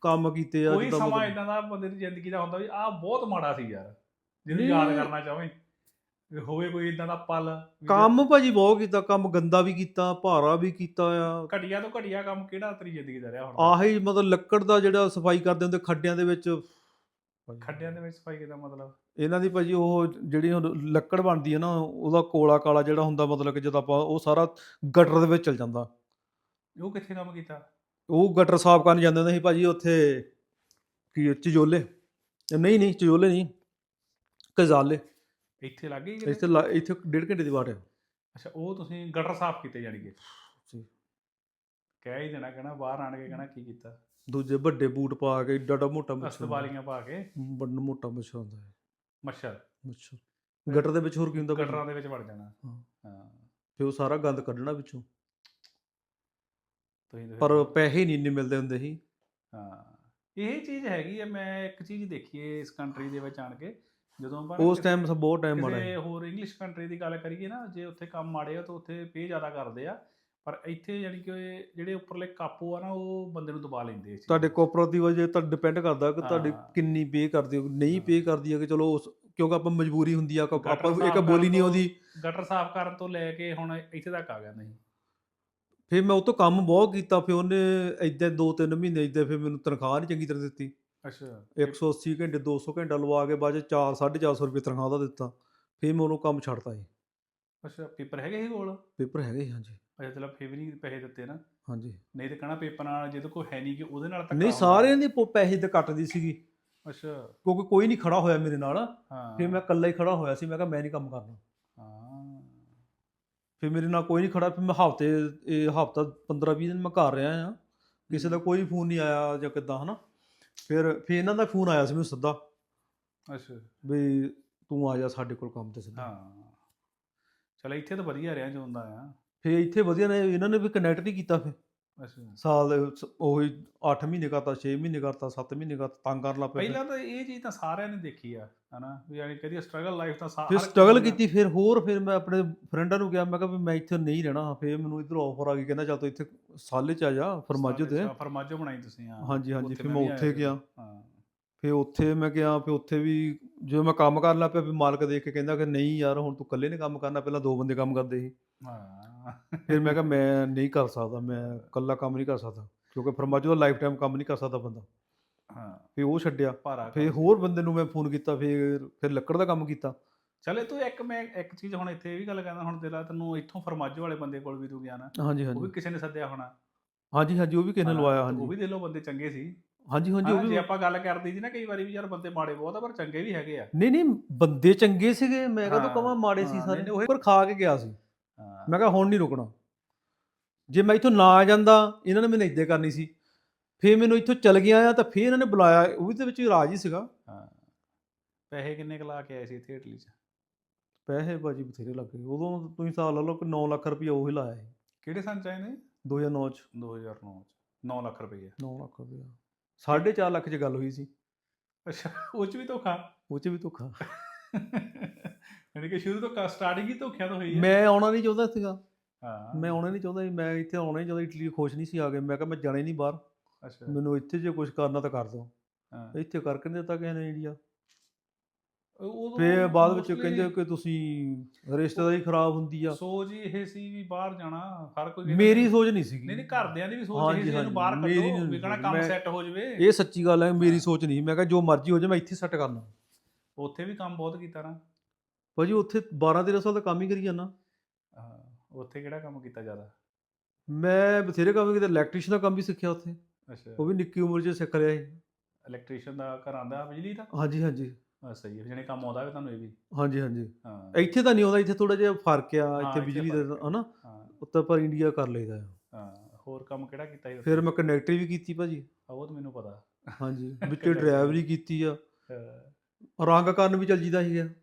ਕੰਮ ਕੀਤੇ ਆ ਕੋਈ ਜਿੱਦਾਂ ਸਮਾਂ ਮਤਲਬ- ਇਦਾਂ ਦਾ ਬੰਦੇ ਦੀ ਜ਼ਿੰਦਗੀ ਦਾ ਹੁੰਦਾ ਵੀ ਆਹ ਬਹੁਤ ਮਾੜਾ ਸੀ ਯਾਰ। ਜਿਹਨੂੰ ਨਹੀਂ। ਯਾਦ ਕਰਨਾ ਚਾਹਵੇਂ ਵੀ ਹੋਵੇ ਕੋਈ ਇਦਾਂ ਦਾ ਪਲ ਵੀ ਕੰਮ ਭਾਜੀ ਬਹੁਤ ਕੀਤਾ ਕੰਮ ਗੰਦਾ ਵੀ ਕੀਤਾ ਭਾਰਾ ਵੀ ਕੀਤਾ ਆ। ਘਟੀਆ ਤੋਂ ਘਟੀਆ ਕੰਮ ਕਿਹੜਾ ਤੇਰੀ ਜ਼ਿੰਦਗੀ ਦਾ ਰਿਹਾ ਹੁਣ? ਆਹੀ ਮਤਲਬ ਲੱਕੜ ਦਾ ਜਿਹੜਾ ਸਫ਼ਾਈ ਕਰਦੇ ਹੁੰਦੇ ਖੱਡਿਆਂ ਦੇ ਵਿੱਚ। ਖੱਡਿਆਂ ਦੇ ਵਿੱਚ ਸਫ਼ਾਈ ਕਿਦਾ ਮਤਲਬ? ਇਹਨਾਂ ਦੀ ਭਾਜੀ ਉਹ ਜਿਹੜੀ ਹੁਣ ਲੱਕੜ ਬਣਦੀ ਹੈ ਨਾ ਉਹਦਾ ਕੋਲਾ ਕਾਲਾ ਜਿਹੜਾ ਹੁੰਦਾ ਮਤਲਬ ਕਿ ਜਦੋਂ ਆਪਾਂ ਉਹ ਸਾਰਾ ਗਟਰ ਦੇ ਵਿੱਚ ਚਲ ਜਾਂਦਾ। ਉਹ ਕਿੱਥੇ ਕੰਮ ਕੀਤਾ? ਉਹ ਗਟਰ ਸਾਫ਼ ਕਰਨ ਜਾਂਦੇ ਹੁੰਦੇ ਸੀ ਭਾਜੀ ਉੱਥੇ ਕੀ ਚਜੋਲੇ ਨਹੀਂ ਨਹੀਂ ਚਜੋਲੇ ਨਹੀਂ ਕਜ਼ਾਲੇ। ਇੱਥੇ ਲੱਗ ਗਈ ਇੱਥੇ ਲਾ- ਇੱਥੇ ਡੇਢ ਘੰਟੇ ਦੀ ਬਾਟ ਹੈ। ਅੱਛਾ ਉਹ ਤੁਸੀਂ ਗਟਰ ਸਾਫ਼ ਕੀਤੇ ਜਾਣਗੇ ਜੀ। ਕਹਿ ਹੀ ਦੇਣਾ ਕਹਿਣਾ ਬਾਹਰ ਆਣ ਕੇ ਕਹਿਣਾ ਕੀ ਕੀਤਾ? ਦੂਜੇ ਵੱਡੇ ਬੂਟ ਪਾ ਕੇ ਏਡਾ ਮੋਟਾ ਮੱਛਰ। ਅਸਤਵਾਲੀਆਂ ਪਾ ਕੇ? ਵੱਡਾ ਮੋਟਾ ਮੱਛਰ ਹੁੰਦਾ ਹੈ ਮੱਛਰ? ਮੱਛਰ। ਗਟਰ ਦੇ ਵਿੱਚ ਹੋਰ ਕੀ ਹੁੰਦਾ ਭਾਜੀ? ਗਟਰਾਂ ਦੇ ਵਿੱਚ ਵੜ ਜਾਣਾ। ਹਾਂ। ਹਾਂ। ਫਿਰ ਉਹ ਸਾਰਾ ਗੰਦ ਕੱਢਣਾ ਵਿੱਚੋਂ। ਤੁਸੀਂ ਤਾਂ ਪਰ ਪੈਸੇ ਨਹੀਂ ਇੰਨੇ ਮਿਲਦੇ ਹੁੰਦੇ ਸੀ। ਹਾਂ। ਇਹ ਚੀਜ਼ ਹੈਗੀ ਹੈ ਮੈਂ ਇੱਕ ਚੀਜ਼ ਦੇਖੀ ਹੈ ਇਸ ਕੰਟਰੀ ਦੇ ਵਿੱਚ ਆਣ ਕੇ। ਜਦੋਂ ਆਪਾਂ ਉਸ ਟਾਈਮ ਬਹੁਤ ਟਾਈਮ ਮਾੜਾ ਕਿਸੇ ਹੋਰ ਇੰਗਲਿਸ਼ ਕੰਟਰੀ ਦੀ ਗੱਲ ਕਰੀਏ ਨਾ ਜੇ ਉੱਥੇ ਕੰਮ ਮਾੜੇ ਆ ਤਾਂ ਉੱਥੇ ਪੇ ਜ਼ਿਆਦਾ ਕਰਦੇ ਆ ਪਰ ਇੱਥੇ ਯਾਨੀ ਕਿ ਜਿਹੜੇ ਉੱਪਰਲੇ ਕਾਪੂ ਆ ਨਾ ਉਹ ਬੰਦੇ ਨੂੰ ਦਬਾ ਲੈਂਦੇ ਚੀਜ਼ ਤੁਹਾਡੇ ਤੋਂ। ਕੋਆਪਰੇਟਿਵ ਜੇ ਤਾਂ ਡਿਪੈਂਡ ਕਰਦਾ ਕਿ ਤੁਹਾਡੀ। ਕਿੰਨੀ ਪੇ ਕਰਦੀ ਹੋ ਨਹੀਂ। ਪੇ ਕਰਦੀ ਹੈ ਕਿ ਚਲੋ ਉਸ ਕਿਉਂਕਿ ਆਪਾਂ ਮਜਬੂਰੀ ਹੁੰਦੀ ਆ ਆਪਾਂ ਇੱਕ ਬੋਲੀ ਨਹੀਂ ਆਉਂਦੀ ਗਟਰ ਸਾਫ਼ ਕਰਨ ਤੋਂ ਲੈ ਕੇ ਹੁਣ ਇੱਥੇ ਤੱਕ ਆ ਗਿਆ ਨਹੀਂ ਫਿਰ ਮੈਂ ਉਹ ਤੋਂ ਕੰਮ ਬਹੁਤ ਕੀਤਾ ਫਿਰ ਉਹਨੇ ਇਦਾਂ 2-3 ਮਹੀਨੇ ਇਦਾਂ ਫਿਰ ਮੈਨੂੰ ਤਨਖਾਹ ਨਹੀਂ ਚੰਗੀ ਤਰ੍ਹਾਂ ਦਿੱਤੀ ਅੱਛਾ। 180 ਘੰਟੇ 200 ਘੰਟਾ ਲਵਾ ਕੇ ਬਾਅਦ 'ਚ 4 450 ਰੁਪਏ ਤਨਖਾਹ ਦਾ ਦਿੱਤਾ। ਫਿਰ ਮੈਂ ਉਹਨੂੰ ਕੰਮ ਛੱਡਤਾ ਜੀ। ਅੱਛਾ ਪੇਪਰ ਹੈਗੇ ਸੀ ਕੋਲ? ਪੇਪਰ ਹੈਗੇ ਸੀ, ਹਾਂਜੀ। ਅੱਛਾ ਚਲੋ ਫੇਰ ਵੀ ਨਹੀਂ ਪੈਸੇ ਦਿੱਤੇ ਨਾ। ਹਾਂਜੀ। ਨਹੀਂ ਤੇ ਕਹਣਾ ਪੇਪਰ ਨਾਲ ਜਿਹਦੇ ਕੋਈ ਹੈ ਨਹੀਂ ਕਿ ਉਹਦੇ ਨਾਲ ਨਹੀਂ। ਸਾਰਿਆਂ ਦੀ ਪੈਸੇ ਤੇ ਕੱਟਦੀ ਸੀਗੀ। ਅੱਛਾ। ਕਿਉਂਕਿ ਕੋਈ ਨਹੀਂ ਖੜਾ ਹੋਇਆ ਮੇਰੇ ਨਾਲ। ਫਿਰ ਮੈਂ ਇਕੱਲਾ ਹੀ ਖੜਾ ਹੋਇਆ ਸੀ ਮੈਂ ਕਿਹਾ ਮੈਂ ਨਹੀਂ ਕੰਮ ਕਰਨਾ। ਹਾਂ। ਫਿਰ ਮੇਰੇ ਨਾਲ ਕੋਈ ਨਹੀਂ ਖੜਾ ਫਿਰ ਮੈਂ ਹਫ਼ਤੇ ਇਹ ਹਫਤਾ 15 20 ਦਿਨ ਮੈਂ ਘਰ ਰਿਹਾ ਆ। ਕਿਸੇ ਦਾ ਕੋਈ ਫੋਨ ਨਹੀਂ ਆਇਆ ਜਾਂ ਕਿੱਦਾਂ ਹਨਾ? ਫਿਰ ਫਿਰ ਇਹਨਾਂ ਦਾ ਫੋਨ ਆਇਆ ਸੀ ਮੈਨੂੰ ਸਿੱਧਾ। ਅੱਛਾ। ਵੀ ਤੂੰ ਆ ਜਾ ਸਾਡੇ ਕੋਲ ਕੰਮ ਤੇ ਸਿੱਧਾ। ਹਾਂ। ਚਲ ਇੱਥੇ ਤਾਂ ਵਧੀਆ ਰਿਹਾ ਜੋ ਹੁੰਦਾ ਆ ਫਿਰ ਇੱਥੇ ਵਧੀਆ ਨੇ ਇਹਨਾਂ ਨੇ ਵੀ ਕਨੈਕਟ ਨਹੀਂ ਕੀਤਾ ਫਿਰ। ਅੱਛਾ। ਸਾਲ ਦੇ ਸ- ਉਹੀ 8 ਮਹੀਨੇ ਕਰਤਾ 6 ਮਹੀਨੇ ਕਰਤਾ 7 ਮਹੀਨੇ ਕਰਤਾ ਤੰਗ ਕਰਨ ਲੱਗ ਫਿਰ। ਪਹਿਲਾਂ ਤਾਂ ਇਹ ਚੀਜ਼ ਤਾਂ ਸਾਰਿਆਂ ਨੇ ਦੇਖੀ ਆ ਹਨਾ? ਵੀ ਯਾਨੀ ਕਦੀ ਸਟਰਗਲ ਲਾਈਫ ਤਾਂ ਫਿਰ ਸਾਰ ਸਟਰਗਲ ਕੀਤੀ ਫਿਰ ਹੋਰ ਫਿਰ ਮੈਂ ਆਪਣੇ ਫਰੈਂਡਾਂ ਨੂੰ ਕਿਹਾ ਮੈਂ ਕਿਹਾ ਵੀ ਮੈਂ ਇੱਥੇ ਨਹੀਂ ਰਹਿਣਾ ਫਿਰ ਮੈਨੂੰ ਇੱਧਰ ਆਫਰ ਆ ਗਈ ਕਹਿੰਦਾ ਚੱਲ ਤੂੰ ਇੱਥੇ ਸਾਲੇ ਚ ਆ ਜਾ ਫਰਮਾਜੋ ਤੇ। ਫਰਮਾਜੋ ਬਣਾਈ ਤੁਸੀਂ ਹਾਂ। ਹਾਂਜੀ ਹਾਂਜੀ ਫਿਰ ਮੈਂ ਵੀ ਉੱਥੇ ਆਇਆ ਗਿਆ। ਸੀ। ਹਾਂ। ਫਿਰ ਉੱਥੇ ਮੈਂ ਗਿਆ ਫਿਰ ਉੱਥੇ ਵੀ ਜਦੋਂ ਮੈਂ ਕੰਮ ਕਰਨ ਲੱਗ ਪਿਆ ਫਿਰ ਮਾਲਕ ਦੇਖ ਕੇ ਕਹਿੰਦਾ ਕਿ ਨਹੀਂ ਯਾਰ ਹੁਣ ਤੂੰ ਇਕੱਲੇ ਨੇ ਕੰਮ ਕਰਨਾ ਪਹਿਲਾਂ ਦੋ ਬੰਦੇ ਕੰਮ ਕਰਦੇ ਸੀ। ਹਾਂ। ਫਿਰ ਮੈਂ ਕਿਹਾ ਮੈਂ ਨਹੀਂ ਕਰ ਸਕਦਾ ਮੈਂ ਇਕੱਲਾ ਕੰਮ ਨਹੀਂ ਕਰ ਸਕਦਾ ਕਿਉਂਕਿ ਫਰਮਾਜੋ ਦਾ ਲਾਈਫ ਟਾਈਮ ਕੰਮ ਨਹੀਂ ਕਰ ਸਕਦਾ ਬੰਦਾ। ਹਾਂ। ਫਿਰ ਉਹ ਛੱਡਿਆ। ਭਾਰਾ ਫਿਰ ਹੋਰ ਬੰਦੇ ਨੂੰ ਮੈਂ ਫੋਨ ਕੀਤਾ ਫਿਰ ਫਿਰ ਲੱਕੜ ਦਾ ਕੰਮ ਕੀਤਾ। ਚਲੇ ਤੂੰ ਇੱਕ ਮੈਂ ਇੱਕ ਚੀਜ਼ ਹੁਣ ਇੱਥੇ ਇਹ ਵੀ ਗੱਲ ਕਹਿੰਦਾ ਹੁਣ ਤੇਰਾ ਤੈਨੂੰ ਇੱਥੋਂ ਫਰਮਾਜੋ ਵਾਲੇ ਬੰਦੇ ਕੋਲ ਵੀ ਤੂੰ ਗਿਆ ਨਾ ਹਾਂਜੀ ਉਹ ਵੀ ਕਿਸੇ ਨੇ ਸੱਦਿਆ ਹੋਣਾ। ਹਾਂਜੀ ਹਾਂਜੀ ਉਹ ਵੀ ਕਿਸੇ ਨੇ? ਲਵਾਇਆ ਉਹ ਹਾਂਜੀ। ਵੀ ਦੇ ਲੋ ਬੰਦੇ ਚੰਗੇ ਸੀ। ਹਾਂਜੀ ਹਾਂਜੀ ਉਹ ਵੀ ਜੇ ਆਪਾਂ ਗੱਲ ਕਰਦੀ ਸੀ ਨਾ ਕਈ ਵਾਰੀ ਵੀ ਯਾਰ ਬੰਦੇ ਮਾੜੇ ਬਹੁਤ ਆ ਪਰ ਚੰਗੇ ਵੀ ਹੈਗੇ ਆ। ਨਹੀਂ ਨਹੀਂ ਬੰਦੇ ਚੰਗੇ ਸੀਗੇ ਮੈਂ ਕਹਾਂ ਹਾਂ, ਕਹਾਂ ਮਾੜੇ ਸੀ ਸਾਰੇ ਉਹੀ- ਪਰ ਖਾ ਕੇ ਗਿਆ ਸੀ। ਮੈਂ ਕਿਹਾ ਹੁਣ ਨਹੀਂ ਰੁਕਣਾ। ਜੇ ਮੈਂ ਇੱਥੋਂ ਨਾ ਜਾਂਦਾ ਇਹਨਾਂ ਨੇ ਮੈਨੂੰ ਇੱਦਾਂ ਕਰਨੀ ਸੀ। ਫੇਰ ਮੈਨੂੰ ਇੱਥੋਂ ਚਲ ਗਿਆ ਆ ਤਾਂ ਫੇਰ ਇਹਨਾਂ ਨੇ ਬੁਲਾਇਆ ਉਹ ਵੀ ਦੇ ਵਿੱਚ ਰਾਜ ਹੀ ਸੀਗਾ। ਹਾਂ। ਪੈਸੇ ਕਿੰਨੇ ਕੁ ਲਾ ਕੇ ਆਏ ਸੀ ਇੱਥੇ ਇਟਲੀ 'ਚ? ਪੈਸੇ ਬਾਜੀ ਬਥੇਰੇ ਲੱਗ ਉਦੋਂ ਤੁਸੀਂ ਹਿਸਾਬ ਲਾ ਲਓ ਕਿ 9 ਲੱਖ ਰੁਪਇਆ ਉਹ ਹੀ ਲਾਇਆ ਸੀ। ਕਿਹੜੇ ਸੰਨ ਚ ਆਏ ਨੇ? 2009 ਚ। 2009 ਚ। 9 ਲੱਖ ਰੁਪਏ 9 ਲੱਖ ਰੁਪਇਆ 4.5 ਲੱਖ ਚ ਗੱਲ ਹੋਈ ਸੀ। ਅੱਛਾ ਉਹ ਚ ਵੀ ਧੋਖਾ? ਉਹ ਚ ਵੀ ਧੋਖਾ। *laughs* ਯਾਨੀ ਕਿ ਸ਼ੁਰੂ ਤੋਂ ਸਟਾਰਟਿੰਗ ਹੀ ਧੋਖਿਆਂ ਤੋਂ ਹੋਈ ਹੈ ਮੈਂ ਆਉਣਾ ਨਹੀਂ ਚਾਹੁੰਦਾ ਸੀਗਾ। ਹਾਂ। ਮੈਂ ਆਉਣਾ ਨਹੀਂ ਚਾਹੁੰਦਾ ਸੀ। ਮੈਂ ਇੱਥੇ ਆਉਣਾ ਹੀ ਚਾਹੁੰਦਾ ਇਟਲੀ ਖੁਸ਼ ਨਹੀਂ ਸੀ ਆ ਕੇ। ਮੈਂ ਕਿਹਾ ਮੈਂ ਜਾਣਾ ਹੀ ਨਹੀਂ ਬਾਹਰ। ਅੱਛਾ। ਮੈਨੂੰ ਇੱਥੇ ਜੇ ਕੁਝ ਕਰਨਾ ਤਾਂ ਕਰ ਦੋ। ਹਾਂ। ਇੱਥੇ ਕਰਕੇ ਨਹੀਂ ਦਿੱਤਾ ਕਿਸੇ ਨੇ ਇੰਡੀਆ? ਫੇਰ ਬਾਅਦ ਵਿੱਚ ਕਹਿੰਦੇ ਕਿ ਤੁਸੀਂ ਰਿਸ਼ਤੇਦਾਰੀ ਖਰਾਬ ਹੁੰਦੀ ਆ। ਸੋਚ ਇਹ ਸੀ ਵੀ ਬਾਹਰ ਜਾਣਾ। ਹਰ ਕੋਈ ਮੇਰੀ ਸੋਚ ਨਹੀਂ ਸੀਗੀ। ਨਹੀਂ ਨਹੀਂ ਘਰਦਿਆਂ ਦੀ ਵੀ ਸੋਚ ਇਹ ਸੀ ਇਹਨੂੰ ਬਾਹਰ ਕੱਢੋ। ਵੀ ਕਹਣਾ। ਕੰਮ ਸੈੱਟ ਹੋ ਜਵੇ। ਇਹ ਸੱਚੀ ਗੱਲ ਹੈ। ਮੇਰੀ ਸੋਚ ਨਹੀਂ। ਮੈਂ ਕਿਹਾ ਜੋ ਮਰਜ਼ੀ ਹੋ ਜਾਏ ਮੈਂ ਇੱਥੇ ਸੈੱਟ ਕਰਨਾ। ਉੱਥੇ ਵੀ ਕੰਮ ਬਹੁਤ ਕੀਤਾ ਨਾ। ਭਾਜੀ ਉੱਥੇ 12 13 ਸਾਲ ਦਾ ਕੰਮ ਹੀ ਕਰੀ ਜਾਂਦਾ ਹਾਂ, ਉੱਥੇ ਕਿਹੜਾ ਕੰਮ ਕੀਤਾ ਜ਼ਿਆਦਾ? ਮੈਂ ਬਥੇਰੇ ਕੰਮ ਕੀਤੇ ਇਲੈਕਟ੍ਰੀਸ਼ੀਅਨ ਦਾ ਕੰਮ ਵੀ ਸਿੱਖਿਆ ਉੱਥੇ। ਅੱਛਾ। ਉਹ ਵੀ ਨਿੱਕੀ ਉਮਰ 'ਚ ਸਿੱਖ ਲਿਆ ਸੀ। ਇਲੈਕਟ੍ਰੀਸ਼ੀਅਨ ਦਾ ਘਰਾਂ ਦਾ ਬਿਜਲੀ ਦਾ? ਹਾਂਜੀ ਹਾਂਜੀ। ਹਾਂ, ਸਹੀ ਹੈ ਜਿਹਨੇ ਕੰਮ ਆਉਂਦਾ ਵੀ ਤੁਹਾਨੂੰ ਇਹ ਵੀ? ਹਾਂਜੀ ਹਾਂਜੀ। ਹਾਂ। ਇੱਥੇ ਤਾਂ ਨਹੀਂ ਆਉਂਦਾ ਇੱਥੇ ਥੋੜਾ ਜਿਹਾ ਫ਼ਰਕ ਆ ਹਾਂ, ਇੱਥੇ ਇੱਥੇ ਬਿਜਲੀ ਫ਼ਰਕ ਦਾ ਆ। ਹਨਾ ਹਾਂ। ਉੱਤਰ ਪਰ ਇੰਡੀਆ ਕਰ ਲਈਦਾ ਆ। ਹਾਂ ਹੋਰ ਕੰਮ ਕਿਹੜਾ ਕੀਤਾ ਜੀ ਫਿਰ ਮੈਂ ਕੰਡਕਟਰੀ ਵੀ ਕੀਤੀ ਭਾਜੀ। ਉਹ ਤਾਂ ਮੈਨੂੰ ਪਤਾ। ਹਾਂਜੀ *laughs* ਵਿੱਚ Conductor। ਡਰਾਈਵਰੀ ਕੀਤੀ ਆ। ਰੰਗ ਕਰਨ ਵੀ ਚੱਲ ਜੀਦਾ ਸੀਗਾ। ਜਿਹੜੇ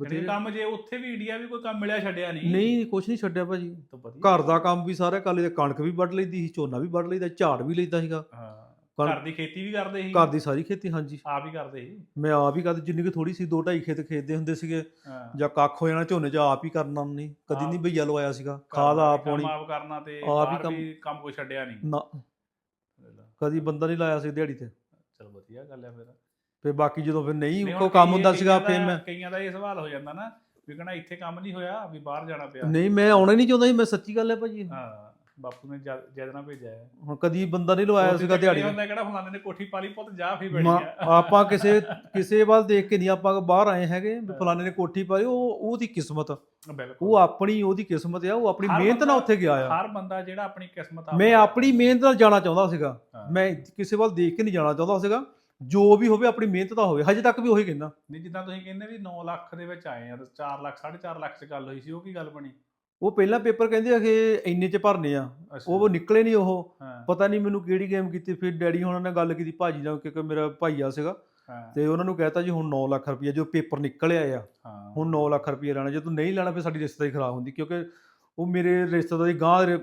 ਬਥੇਰੇ ਕੰਮ ਜੇ ਉੱਥੇ ਵੀ ਇੰਡੀਆ ਵੀ ਕੋਈ ਕੰਮ ਮਿਲਿਆ ਛੱਡਿਆ ਨਹੀਂ। ਨਹੀਂ ਕੁਛ ਨਹੀਂ ਛੱਡਿਆ ਭਾਜੀ। ਤਾਂ ਵਧੀਆ। ਘਰ ਦਾ ਕੰਮ ਵੀ ਸਾਰਾ ਕਰ ਲਈਦਾ ਕਣਕ ਵੀ ਵੱਢ ਲਈਦੀ ਸੀ ਝੋਨਾ ਵੀ ਵੱਢ ਲਈਦਾ ਝਾੜ ਵੀ ਲਈਦਾ ਸੀਗਾ। ਹਾਂ ਘਰ ਦੀ ਖੇਤੀ ਵੀ ਕਰਦੇ ਸੀ। ਘਰ ਦੀ ਸਾਰੀ ਖੇਤੀ ਹਾਂਜੀ। ਆਪ ਹੀ ਕਰਦੇ ਸੀ। ਮੈਂ ਆਪ ਹੀ ਕਰਦਾ ਜਿੰਨੀ ਕਿ ਥੋੜੀ ਸੀ ਦੋ ਢਾਈ ਖੇਤ ਖੇਤਦੇ ਹੁੰਦੇ ਸੀਗੇ। ਜਾਂ ਕੱਖ ਹੋ ਜਾਣਾ ਝੋਨੇ 'ਚ ਆਪ ਹੀ ਕਰਨਾ ਨਹੀਂ ਕਦੀ ਨਹੀਂ ਭਈਆ ਲਵਾਇਆ ਸੀਗਾ। ਖਾਦ ਆਪ ਪਾਉਣੀ। ਆਪ ਕਰਨਾ ਤੇ ਆਪ ਹੀ ਕੰਮ ਕੋਈ ਛੱਡਿਆ ਨਹੀਂ। ਨਾ। ਕਦੀ ਬੰਦਾ ਨਹੀਂ ਲਾਇਆ ਸੀ ਦਿਹਾੜੀ ਤੇ। ਚਲ ਵਧੀਆ ਗੱਲ ਹੈ ਫਿਰ। ਫਿਰ ਬਾਕੀ ਜਦੋਂ ਫਿਰ ਨਹੀਂ ਨਹੀਂ, ਕੋਈ ਕੰਮ ਕਈ- ਹੁੰਦਾ ਸੀਗਾ ਕਈਆਂ ਫਿਰ ਦਾ- ਮੈਂ ਕਈਆਂ ਦਾ ਇਹ ਸਵਾਲ ਹੋ ਜਾਂਦਾ ਨਾ ਵੀ ਕਹਣਾ ਇੱਥੇ ਕੰਮ ਨਹੀਂ ਹੋਇਆ ਵੀ ਬਾਹਰ ਜਾਣਾ ਪਿਆ। ਨਹੀਂ ਮੈਂ ਆਉਣਾ ਹੀ ਨਹੀਂ ਚਾਹੁੰਦਾ ਸੀ ਮੈਂ ਸੱਚੀ ਗੱਲ ਹੈ ਭਾਜੀ ਹਾਂ ਬਾਪੂ ਨੇ ਜਦਨਾ ਭੇਜਿਆ ਹੈ। ਹੁਣ ਕਦੀ ਬੰਦਾ ਨਹੀਂ ਲਵਾਇਆ ਸੀਗਾ ਦਿਹਾੜੀ। ਹੁੰਦਾ ਕਿਹੜਾ ਫਲਾਣੇ ਨੇ ਕੋਠੀ ਪਾਲੀ ਪੁੱਤ ਜਾ ਫੀ ਬੈਠ ਮਾ- ਗਿਆ। ਆਪਾਂ ਕਿਸੇ *laughs* ਕਿਸੇ ਵੱਲ ਦੇਖ ਕੇ ਨਹੀਂ ਆਪਾਂ ਬਾਹਰ ਆਏ ਹੈਗੇ ਵੀ। ਫਲਾਣੇ ਨੇ ਕੋਠੀ ਪਾਈ ਉਹ ਉਹਦੀ ਕਿਸਮਤ। ਬਿਲਕੁਲ। ਉਹ ਆਪਣੀ ਉਹਦੀ ਕਿਸਮਤ ਆ ਉਹ ਆਪਣੀ ਹਰ ਮਿਹਨਤ ਨਾਲ ਬੰਦਾ- ਉੱਥੇ ਗਿਆ ਆ। ਹਰ ਬੰਦਾ ਜਿਹੜਾ ਆਪਣੀ ਕਿਸਮਤ ਮੈਂ ਆਪਣੀ ਮਿਹਨਤ ਨਾਲ ਜਾਣਾ ਚਾਹੁੰਦਾ ਸੀਗਾ। ਹਾਂ। ਮੈਂ ਕਿਸੇ ਵੱਲ ਦੇਖ ਕੇ ਨਹੀਂ ਜਾਣਾ ਚਾਹੁੰਦਾ ਸੀਗਾ। ਜੋ ਵੀ ਹੋਵੇ ਆਪਣੀ ਮਿਹਨਤ ਦਾ ਹੋਵੇ। ਹਜੇ ਤੱਕ ਵੀ ਉਹੀ ਕਹਿੰਦਾ। ਨਹੀਂ ਜਿੱਦਾਂ ਤੁਸੀਂ ਕਹਿੰਦੇ ਵੀ 9 ਲੱਖ ਦੇ ਵਿੱਚ ਆਏ ਆ ਤੇ 4 ਲੱਖ 4.5 ਲੱਖ ਚ ਗੱਲ ਹੋਈ ਸੀ ਉਹ ਕੀ ਗੱਲ ਬਣੀ? ਉਹ ਪਹਿਲਾਂ ਪੇਪਰ ਕਹਿੰਦੇ ਆ ਕਿ ਇੰਨੇ ਚ ਭਰਨੇ ਆ। ਉਹ ਨਿਕਲੇ ਨਹੀਂ ਉਹ। ਹਾਂ। ਪਤਾ ਨਹੀਂ ਮੈਨੂੰ ਕਿਹੜੀ ਗੇਮ ਕੀਤੀ ਫਿਰ ਡੈਡੀ ਹੁਣਾਂ ਨੇ ਗੱਲ ਕੀਤੀ ਭਾਜੀ ਨਾਲ ਕਿਉਂਕਿ ਮੇਰਾ ਭਾਈਆ ਸੀਗਾ। ਹਾਂ। ਤੇ ਉਹਨਾਂ ਨੂੰ ਕਹਿਤਾ ਜੀ ਹੁਣ 9 ਲੱਖ ਰੁਪਏ ਜੋ ਪੇਪਰ ਨਿਕਲਿਆ ਆ ਹਾਂ। ਹੁਣ 9 ਲੱਖ ਰੁਪਏ ਲੈਣਾ। ਜੇ ਤੂੰ ਨਹੀਂ ਲੈਣਾ ਫਿਰ ਸਾਡੀ ਰਿਸ਼ਤੇਦਾਰੀ ਖਰਾਬ ਹੁੰਦੀ ਕਿਉਂਕਿ ਉਹ ਮੇਰੇ ਰਿਸ਼ਤੇਦਾਰੀ ਗਾਂ ਦੇ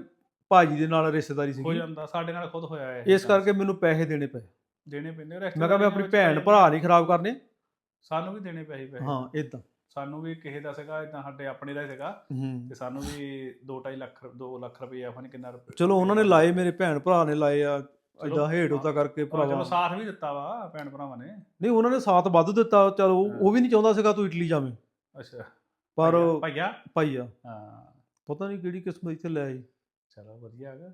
ਭਾਜੀ ਦੇ ਨਾਲ ਰਿਸ਼ਤੇਦਾਰੀ ਹੋ ਸੀਗੀ ਜਾਂਦਾ ਸਾਡੇ ਨਾਲ ਖੁਦ ਹੋਇਆ ਹੈ ਇਸ ਕਰਕੇ ਮੈਨੂੰ ਪੈਸੇ ਦੇਣੇ ਪਏ। ਦੇਣੇ ਪੈਂਦੇ ਮੈਂ ਕਿਹਾ ਮੈਂ ਆਪਣੀ ਭੈਣ ਭਰਾ ਨਹੀਂ ਖਰਾਬ ਕਰਨੇ। ਸਾਨੂੰ ਵੀ ਦੇਣੇ ਪੈਸੇ ਪੈਸੇ। ਹਾਂ ਇਦਾਂ ਸਾਨੂੰ ਵੀ ਕਿਸੇ ਦਾ ਸੀਗਾ ਇਦਾਂ ਸਾਡੇ ਆਪਣੇ ਦਾ ਸੀਗਾ। ਤੇ ਸਾਨੂੰ ਵੀ 2.5 ਲੱਖ 2 ਲੱਖ ਰੁਪਏ ਆਪਾਂ ਨੇ ਕਿੰਨਾ ਰੁਪਏ ਚਲੋ ਉਹਨਾਂ ਨੇ ਲਾਏ ਮੇਰੇ ਭੈਣ ਭਰਾ ਨੇ ਲਾਏ ਆ ਇਦਾਂ ਹੇਠ ਉਤਾ ਕਰਕੇ ਹਾਂ, ਚਲੋ ਭਰਾਵਾ ਸਾਥ ਵੀ ਦਿੱਤਾ ਵਾ ਭੈਣ ਭਰਾਵਾਂ ਨੇ। ਨਹੀਂ ਉਹਨਾਂ ਨੇ ਸਾਥ ਵੱਧ ਦਿੱਤਾ ਚਲੋ ਉਹ- ਵੀ ਨਹੀਂ ਚਾਹੁੰਦਾ ਸੀਗਾ ਤੂੰ ਇਟਲੀ ਜਾਵੇਂ। ਅੱਛਾ। ਪਰ ਭਈਆ- ਭਈਆ? ਹਾਂ। ਪਤਾ ਨਹੀਂ ਕਿਹੜੀ ਕਿਸਮਤ ਇੱਥੇ ਲੈ ਆਈ। ਚਲੋ ਵਧੀਆ ਹੈਗਾ।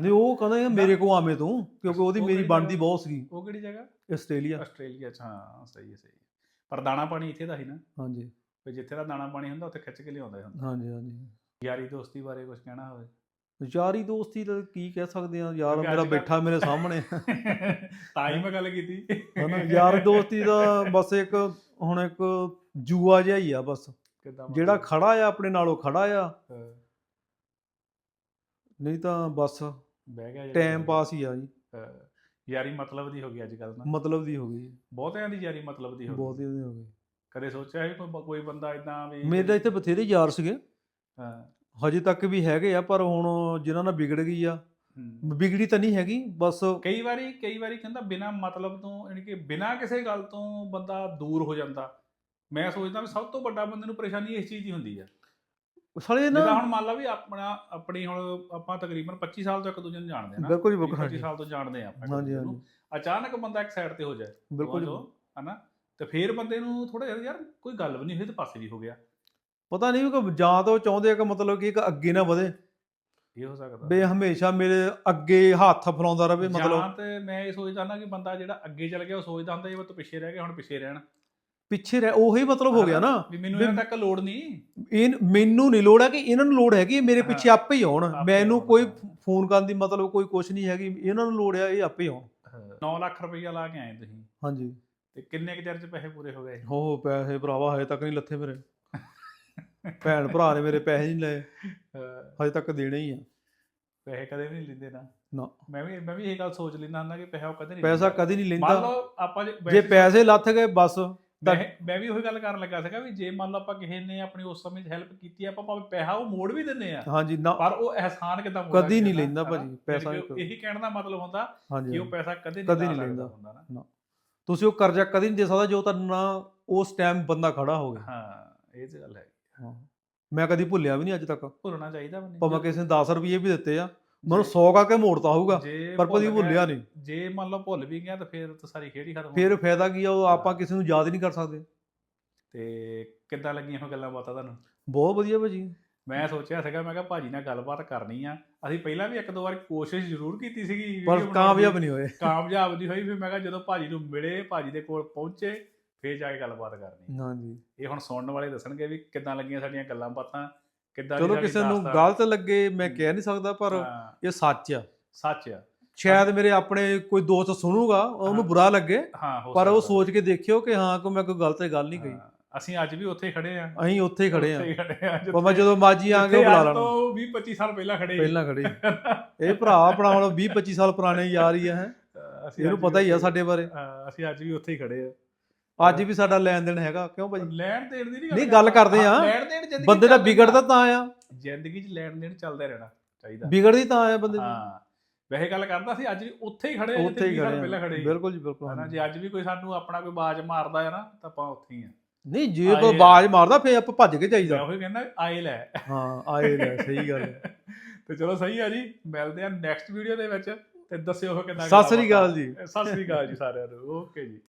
ਨਹੀਂ ਉਹ ਕਹਿੰਦਾ ਯਾਰ ਮੇਰੇ ਕੋ ਆਵੇਂ ਤੂੰ ਕਿਉਂਕਿ ਉਹਦੀ ਉਹ ਮੇਰੀ ਬਣਦੀ? ਬਹੁਤ ਸੀਗੀ। ਉਹ ਕਿਹੜੀ ਜਗ੍ਹਾ? ਆਸਟ੍ਰੇਲੀਆ। ਆਸਟ੍ਰੇਲੀਆ ਚ ਹਾਂ ਸਹੀ ਹੈ ਸਹੀ ਹੈ। ਪਰ ਦਾਣਾ ਪਾਣੀ ਇੱਥੇ ਦਾ ਹੀ ਨਾ। ਹਾਂਜੀ। ਵੀ ਜਿੱਥੇ ਦਾ ਦਾਣਾ ਪਾਣੀ ਹੁੰਦਾ ਉੱਥੇ ਖਿੱਚ ਕੇ ਲਿਆਉਂਦਾ ਹੁੰਦਾ। ਹਾਂਜੀ ਹਾਂਜੀ। ਯਾਰੀ ਦੋਸਤੀ ਬਾਰੇ ਕੁਝ ਕਹਿਣਾ ਹੋਵੇ? ਯਾਰੀ ਦੋਸਤੀ ਦਾ ਕੀ ਕਹਿ ਸਕਦੇ ਆ? ਯਾਰ ਮੇਰਾ ਬੈਠਾ ਮੇਰੇ ਸਾਹਮਣੇ। *laughs* ਤਾਂ ਹੀ ਮੈਂ ਗੱਲ ਕੀਤੀ। ਹਨਾ ਯਾਰ ਦੋਸਤੀ ਦਾ ਬਸ ਇੱਕ ਹੁਣ ਇੱਕ ਜੂਆ ਜਿਹਾ ਹੀ ਆ ਬਸ। ਕਿੱਦਾਂ ਜਿਹੜਾ? ਖੜਾ ਆ ਆਪਣੇ ਨਾਲੋਂ ਖੜਾ ਆ। ਨਹੀਂ ਤਾਂ ਬਸ ਬਹਿ ਗਿਆ ਜਿਹੜਾ ਟਾਈਮ ਪਾਸ ਹੀ ਆ ਜੀ। ਯਾਰੀ ਮਤਲਬ ਦੀ ਹੋ ਗਈ ਅੱਜ ਕੱਲ ਨਾ। ਮਤਲਬ ਦੀ ਹੋ ਗਈ ਬਹੁਤਿਆਂ ਦੀ ਯਾਰੀ ਮਤਲਬ ਦੀ ਹੋ ਬਹੁਤ ਗਈ ਹੀ ਹੋ ਗਈ। ਕਦੇ ਸੋਚਿਆ ਸੀ ਕੋਈ ਕੋਈ ਬੰਦਾ ਇਦਾਂ ਵੀ ਮੇਰੇ ਤਾਂ ਇੱਥੇ ਬਥੇਰੇ ਯਾਰ ਸੀਗੇ। ਹਾਂ। ਹਜੇ ਤੱਕ ਵੀ ਹੈਗੇ ਆ ਪਰ ਹੁਣ ਜਿਨ੍ਹਾਂ ਨਾਲ ਵਿਗੜ ਗਈ ਆ ਹੂੰ। ਵਿਗੜੀ ਤਾਂ ਨਹੀਂ ਹੈਗੀ ਬਸ ਕਈ ਵਾਰੀ ਕਈ ਵਾਰੀ ਕਹਿੰਦਾ ਬਿਨਾ ਮਤਲਬ ਤੋਂ ਯਾਨੀ ਕਿ ਬਿਨਾ ਕਿਸੇ ਗੱਲ ਤੋਂ ਬੰਦਾ ਦੂਰ ਹੋ ਜਾਂਦਾ। ਮੈਂ ਸੋਚਦਾ ਵੀ ਸਭ ਤੋਂ ਵੱਡਾ ਬੰਦੇ ਨੂੰ ਪਰੇਸ਼ਾਨੀ ਇਸ ਚੀਜ਼ ਦੀ ਹੁੰਦੀ ਆ। ਸਾਲੇ ਜਿੱਦਾਂ ਨਾ ਹੁਣ ਮੰਨ ਲਾ ਵੀ ਆਪਣਾ ਆਪਣੀ ਹੁਣ ਆਪਾਂ ਤਕਰੀਬਨ 25 ਸਾਲ ਤੋਂ ਇੱਕ ਦੂਜੇ ਨੂੰ ਜਾਣਦੇ ਆ ਨਾ। ਬਿਲਕੁਲ ਜੀ 25 ਬਿਲਕੁਲ ਹਾਂਜੀ। ਸਾਲ ਤੋਂ ਜਾਣਦੇ ਆ ਆਪਾਂ ਹਾਂਜੀ ਹਾਂਜੀ। ਅਚਾਨਕ ਬੰਦਾ ਇੱਕ ਸਾਈਡ ਤੇ ਹੋ ਜਾਏ ਬਿਲਕੁਲ ਜੀ। ਹਨਾ? ਤੇ ਫੇਰ ਬੰਦੇ ਨੂੰ ਥੋੜਾ ਜਿਹਾ ਯਾਰ ਕੋਈ ਗੱਲ ਵੀ ਨਹੀਂ ਹੋਈ ਤੇ ਪਾਸੇ ਵੀ ਹੋ ਗਿਆ। ਪਤਾ ਨਹੀਂ ਕਿ ਜਾਂ ਤਾਂ ਉਹ ਚਾਹੁੰਦੇ ਆ ਕਿ ਮਤਲਬ ਕਿ ਇੱਕ ਅੱਗੇ ਨਾ ਵਧੇ। ਇਹ ਹੋ ਸਕਦਾ। ਬੇ ਹਮੇਸ਼ਾ ਮੇਰੇ ਅੱਗੇ ਹੱਥ ਫਲਾਉਂਦਾ ਰਵੇ ਜਾਂ ਮਤਲਬ ਤੇ ਮੈਂ ਇਹ ਸੋਚਦਾ ਨਾ ਕਿ ਬੰਦਾ ਜਿਹੜਾ ਅੱਗੇ ਚੱਲ ਗਿਆ ਉਹ ਸੋਚਦਾ ਹੁੰਦਾ ਇਹ ਤੋਂ ਪਿੱਛੇ ਰਹਿ ਗਿਆ ਹੁਣ ਪਿੱਛੇ ਰਹਿਣ। ਪਿੱਛੇ ਰਹਿ ਉਹੀ ਮਤਲਬ ਹੋ ਗਿਆ ਨਾ। ਵੀ ਮੈਨੂੰ ਇਹਨਾਂ ਤੱਕ ਲੋੜ ਨਹੀਂ। ਇਹ ਮੈਨੂੰ ਨਹੀਂ ਲੋੜ ਹੈ ਕਿ ਇਹਨਾਂ ਨੂੰ ਲੋੜ ਹੈਗੀ ਮੇਰੇ। ਪਿੱਛੇ ਆਪੇ ਹੀ ਆਉਣ। ਮੈਨੂੰ ਕੋਈ। ਫੋਨ ਕਰਨ ਦੀ ਮਤਲਬ ਕੋਈ ਕੁਛ ਨਹੀਂ ਹੈਗੀ ਇਹਨਾਂ ਨੂੰ ਲੋੜ ਹੈ ਇਹ ਆਪੇ ਹੀ ਆਉਣ। 9 ਲੱਖ ਰੁਪਈਆ ਲਾ ਕੇ ਆਏ ਤੁਸੀਂ। ਹਾਂਜੀ। ਤੇ ਕਿੰਨੇ ਕੁ ਚਿਰ ਚ ਪੈਸੇ ਪੂਰੇ ਹੋ ਗਏ? ਹੋ ਪੈਸੇ ਭਰਾਵਾ ਹਜੇ ਤੱਕ ਨਹੀਂ ਲੱਥੇ ਮੇਰੇ। ਭੈਣ ਭਰਾ ਨੇ ਮੇਰੇ ਪੈਸੇ ਨਹੀਂ ਲਏ। ਹਜੇ ਤੱਕ ਦੇਣੇ ਹੀ ਆ। ਪੈਸੇ ਕਦੇ ਵੀ ਨਹੀਂ ਲੈਂਦੇ ਨਾ। ਨਾ। ਮੈਂ ਵੀ ਮੈਂ ਵੀ ਇਹ ਗੱਲ ਸੋਚ ਲੈਂਦਾ ਹੁੰਦਾ ਕਿ ਪੈਸਾ ਉਹ ਕਦੇ ਨਹੀਂ ਪੈਸਾ। ਕਦੀ ਨਹੀਂ ਮੰਨ ਲੈਂਦਾ। ਲਓ ਆਪਾਂ ਜੇ ਪੈਸੇ ਲੱਥ ਗਏ ਬਸ। ਮੈਂ ਮੈਂ ਵੀ ਉਹੀ ਗੱਲ ਕਰਨ ਲੱਗਾ ਸੀਗਾ ਵੀ ਜੇ ਮੰਨ ਲਓ ਆਪਾਂ ਕਿਸੇ ਨੇ ਆਪਣੀ ਉਸ ਸਮੇਂ 'ਚ ਹੈਲਪ ਕੀਤੀ ਆ, ਆਪਾਂ ਭਾਵੇਂ ਪੈਸਾ ਉਹ ਮੋੜ ਵੀ ਦਿੰਨੇ ਆ। ਹਾਂਜੀ ਨਾ ਪਰ ਉਹ ਅਹਿਸਾਨ ਕਿਦਾਂ ਮੋੜਾਂਗੇ ਕਦੀ ਨਹੀਂ ਨਾ, ਲੈਂਦਾ? ਭਾਜੀ, ਪੈਸਾ ਇਹੀ ਕਹਿਣ ਦਾ ਮਤਲਬ ਹੁੰਦਾ ਕਿ ਉਹ ਪੈਸਾ ਕਦੇ ਨਹੀਂ ਲੈਂਦਾ। ਹੁੰਦਾ। ਨਾ। ਤੁਸੀਂ ਉਹ ਕਰਜ਼ਾ ਕਦੀ ਨਹੀਂ ਦੇ ਸਕਦਾ ਜੋ ਤੁਹਾਡੇ ਨਾਲ ਉਸ ਟਾਈਮ ਬੰਦਾ ਖੜਾ ਹੋਵੇ। ਹਾਂ ਇਹ ਤੇ ਗੱਲ ਹੈ ਹਾਂ। ਮੈਂ ਕਦੀ ਭੁੱਲਿਆ ਵੀ ਨਹੀਂ ਅੱਜ ਤੱਕ। ਭੁੱਲਣਾ ਚਾਹੀਦਾ ਵੀ ਭਾਵੇਂ ਕਿਸੇ ਨੇ 10 ਰੁਪਏ ਵੀ ਦਿੱਤੇ ਆ ਮੈਨੂੰ ਜੇ- 100 ਕਰਕੇ ਮੋੜਤਾ ਹੋਊਗਾ ਜੇ ਪਰ ਕਦੀ ਭੁੱਲ ਭੁੱਲਿਆ ਗਿਆ- ਨਹੀਂ। ਜੇ ਮੰਨ ਲਓ ਭੁੱਲ ਵੀ ਗਿਆ ਤਾਂ ਫਿਰ ਤਾਂ ਸਾਰੀ ਖੇਡ ਹੀ ਖਤਮ ਹੋ ਫਿਰ ਗਈ। ਫਾਇਦਾ ਕੀ ਆ ਉਹ ਆਪਾਂ ਕਿਸੇ ਨੂੰ ਯਾਦ ਹੀ ਨਹੀਂ ਕਰ ਸਕਦੇ। ਤੇ ਕਿੱਦਾਂ ਲੱਗੀਆਂ ਉਹ ਗੱਲਾਂ ਬਾਤਾਂ ਤੁਹਾਨੂੰ? ਬਹੁਤ ਵਧੀਆ ਭਾਜੀ। ਮੈਂ ਸੋਚਿਆ ਸੀਗਾ ਮੈਂ ਕਿਹਾ ਭਾਜੀ ਨਾਲ ਗੱਲਬਾਤ ਕਰਨੀ ਆ। ਅਸੀਂ ਪਹਿਲਾਂ ਵੀ ਇੱਕ ਦੋ ਵਾਰ ਕੋਸ਼ਿਸ਼ ਜ਼ਰੂਰ ਕੀਤੀ ਸੀਗੀ video ਪਰ ਬਣਾਉਣ ਦੀ। ਕਾਮਯਾਬ ਨਹੀਂ ਹੋਏ। ਕਾਮਯਾਬ ਨਹੀਂ ਹੋਈ ਫਿਰ ਮੈਂ ਕਿਹਾ ਜਦੋਂ ਭਾਜੀ ਨੂੰ ਮਿਲੇ ਭਾਜੀ ਦੇ ਕੋਲ ਪਹੁੰਚੇ ਫੇਰ ਜਾ ਕੇ ਗੱਲਬਾਤ ਕਰਨੀ। ਹਾਂਜੀ। ਇਹ ਹੁਣ ਸੁਣਨ ਵਾਲੇ ਦੱਸਣਗੇ ਵੀ ਕਿੱਦਾਂ ਲੱਗੀਆਂ ਸਾਡੀਆਂ ਗੱਲਾਂ ਬਾਤਾਂ। ਕਿੱਦਾਂ ਚਲੋ ਕਿਸੇ ਨੂੰ। ਗਲਤ ਲੱਗੇ ਮੈਂ ਕਹਿ ਨਹੀਂ ਸਕਦਾ ਪਰ ਇਹ ਸੱਚ ਆ। ਸੱਚ ਆ। ਸ਼ਾਇਦ ਮੇਰੇ ਆਪਣੇ ਕੋਈ ਦੋਸਤ ਸੁਣੂਗਾ ਉਹਨੂੰ। ਬੁਰਾ ਲੱਗੇ ਪਰ ਉਹ। ਸੋਚ ਕੇ ਦੇਖਿਓ ਕਿ ਹਾਂ ਕਿ ਮੈਂ ਕੋਈ ਗਲਤ ਗੱਲ ਨਹੀਂ ਕਹੀ ਅਸੀਂ ਅੱਜ ਵੀ ਉੱਥੇ ਖੜੇ ਆ। ਅਸੀਂ ਉੱਥੇ ਹੀ ਖੜੇ ਆ। ਭਾਵੇਂ ਜਦੋਂ ਮਾਜੀ ਆਂਗੇ ਜਿੱਥੇ ਬੁਲਾ ਲੈਣਾ। ਤੋਂ 20 25 ਸਾਲ ਪਹਿਲਾਂ ਖੜੇ। ਪਹਿਲਾਂ ਖੜੇ *laughs* ਇਹ ਭਰਾ ਆਪਣਾ ਹੁਣ 20 25 ਸਾਲ ਪੁਰਾਣੇ ਯਾਰ ਹੀ ਆ ਹੈ। ਇਹਨੂੰ ਪਤਾ ਹੀ ਆ ਸਾਡੇ ਬਾਰੇ। ਅਸੀਂ ਅੱਜ ਵੀ ਉੱਥੇ ਹੀ ਖੜੇ ਆ। ਅੱਜ ਵੀ ਸਾਡਾ ਲੈਣ ਦੇਣ ਹੈਗਾ। ਕਿਉਂ ਭਾਜੀ ਲੈਣ ਦੇਣ ਦੀ ਨਹੀਂ, ਗੱਲ ਕਰਦੇ ਆ। ਲੈਣ ਦੇਣ ਜ਼ਿੰਦਗੀ ਬੰਦੇ ਦਾ ਵਿਗੜਦਾ ਤਾਂ ਆ। ਜ਼ਿੰਦਗੀ 'ਚ ਲੈਣ ਦੇਣ ਚੱਲਦਾ ਰਹਿਣਾ ਚਾਹੀਦਾ। ਵਿਗੜਦੀ ਤਾਂ ਆ ਬੰਦੇ ਦੀ। ਹਾਂ। ਵੈਸੇ ਗੱਲ ਕਰਦਾ ਸੀ ਅੱਜ ਵੀ ਉੱਥੇ ਹੀ ਖੜੇ ਆ ਉੱਥੇ ਹੀ ਜਿੱਥੇ 20 ਸਾਲ ਖੜੇ ਪਹਿਲਾਂ ਖੜੇ। ਬਿਲਕੁਲ ਜੀ ਬਿਲਕੁਲ। ਹਨਾ। ਜੇ ਅੱਜ ਵੀ ਕੋਈ ਸਾਨੂੰ ਆਪਣਾ ਕੋਈ ਬਾਜ ਮਾਰਦਾ ਹੈ ਨਾ ਤਾਂ ਆਪਾਂ ਉੱਥੇ ਹੀ ਆ। ਨਹੀਂ ਜੇ ਕੋਈ। ਬਾਜ ਮਾਰਦਾ ਫੇਰ ਆਪਾਂ ਭੱਜ ਕੇ ਜਾਈਦਾ। ਉਹੀ ਕਹਿੰਦਾ ਆਏ ਲੈ। ਹਾਂ ਆਏ ਲੈ ਸਹੀ ਗੱਲ ਹੈ *laughs* ਤੇ ਚਲੋ ਸਹੀ ਆ ਜੀ। ਮਿਲਦੇ ਆ ਨੈਕਸਟ ਵੀਡੀਓ ਦੇ ਵਿੱਚ। ਤੇ ਦੱਸਿਓ ਕਿੰਨਾ ਸਤਿ ਸ੍ਰੀ ਅਕਾਲ ਜੀ। ਸਤਿ ਸ੍ਰੀ ਅਕਾਲ ਜੀ ਸਾਰਿਆਂ ਨੂੰ। ਓਕੇ ਜੀ।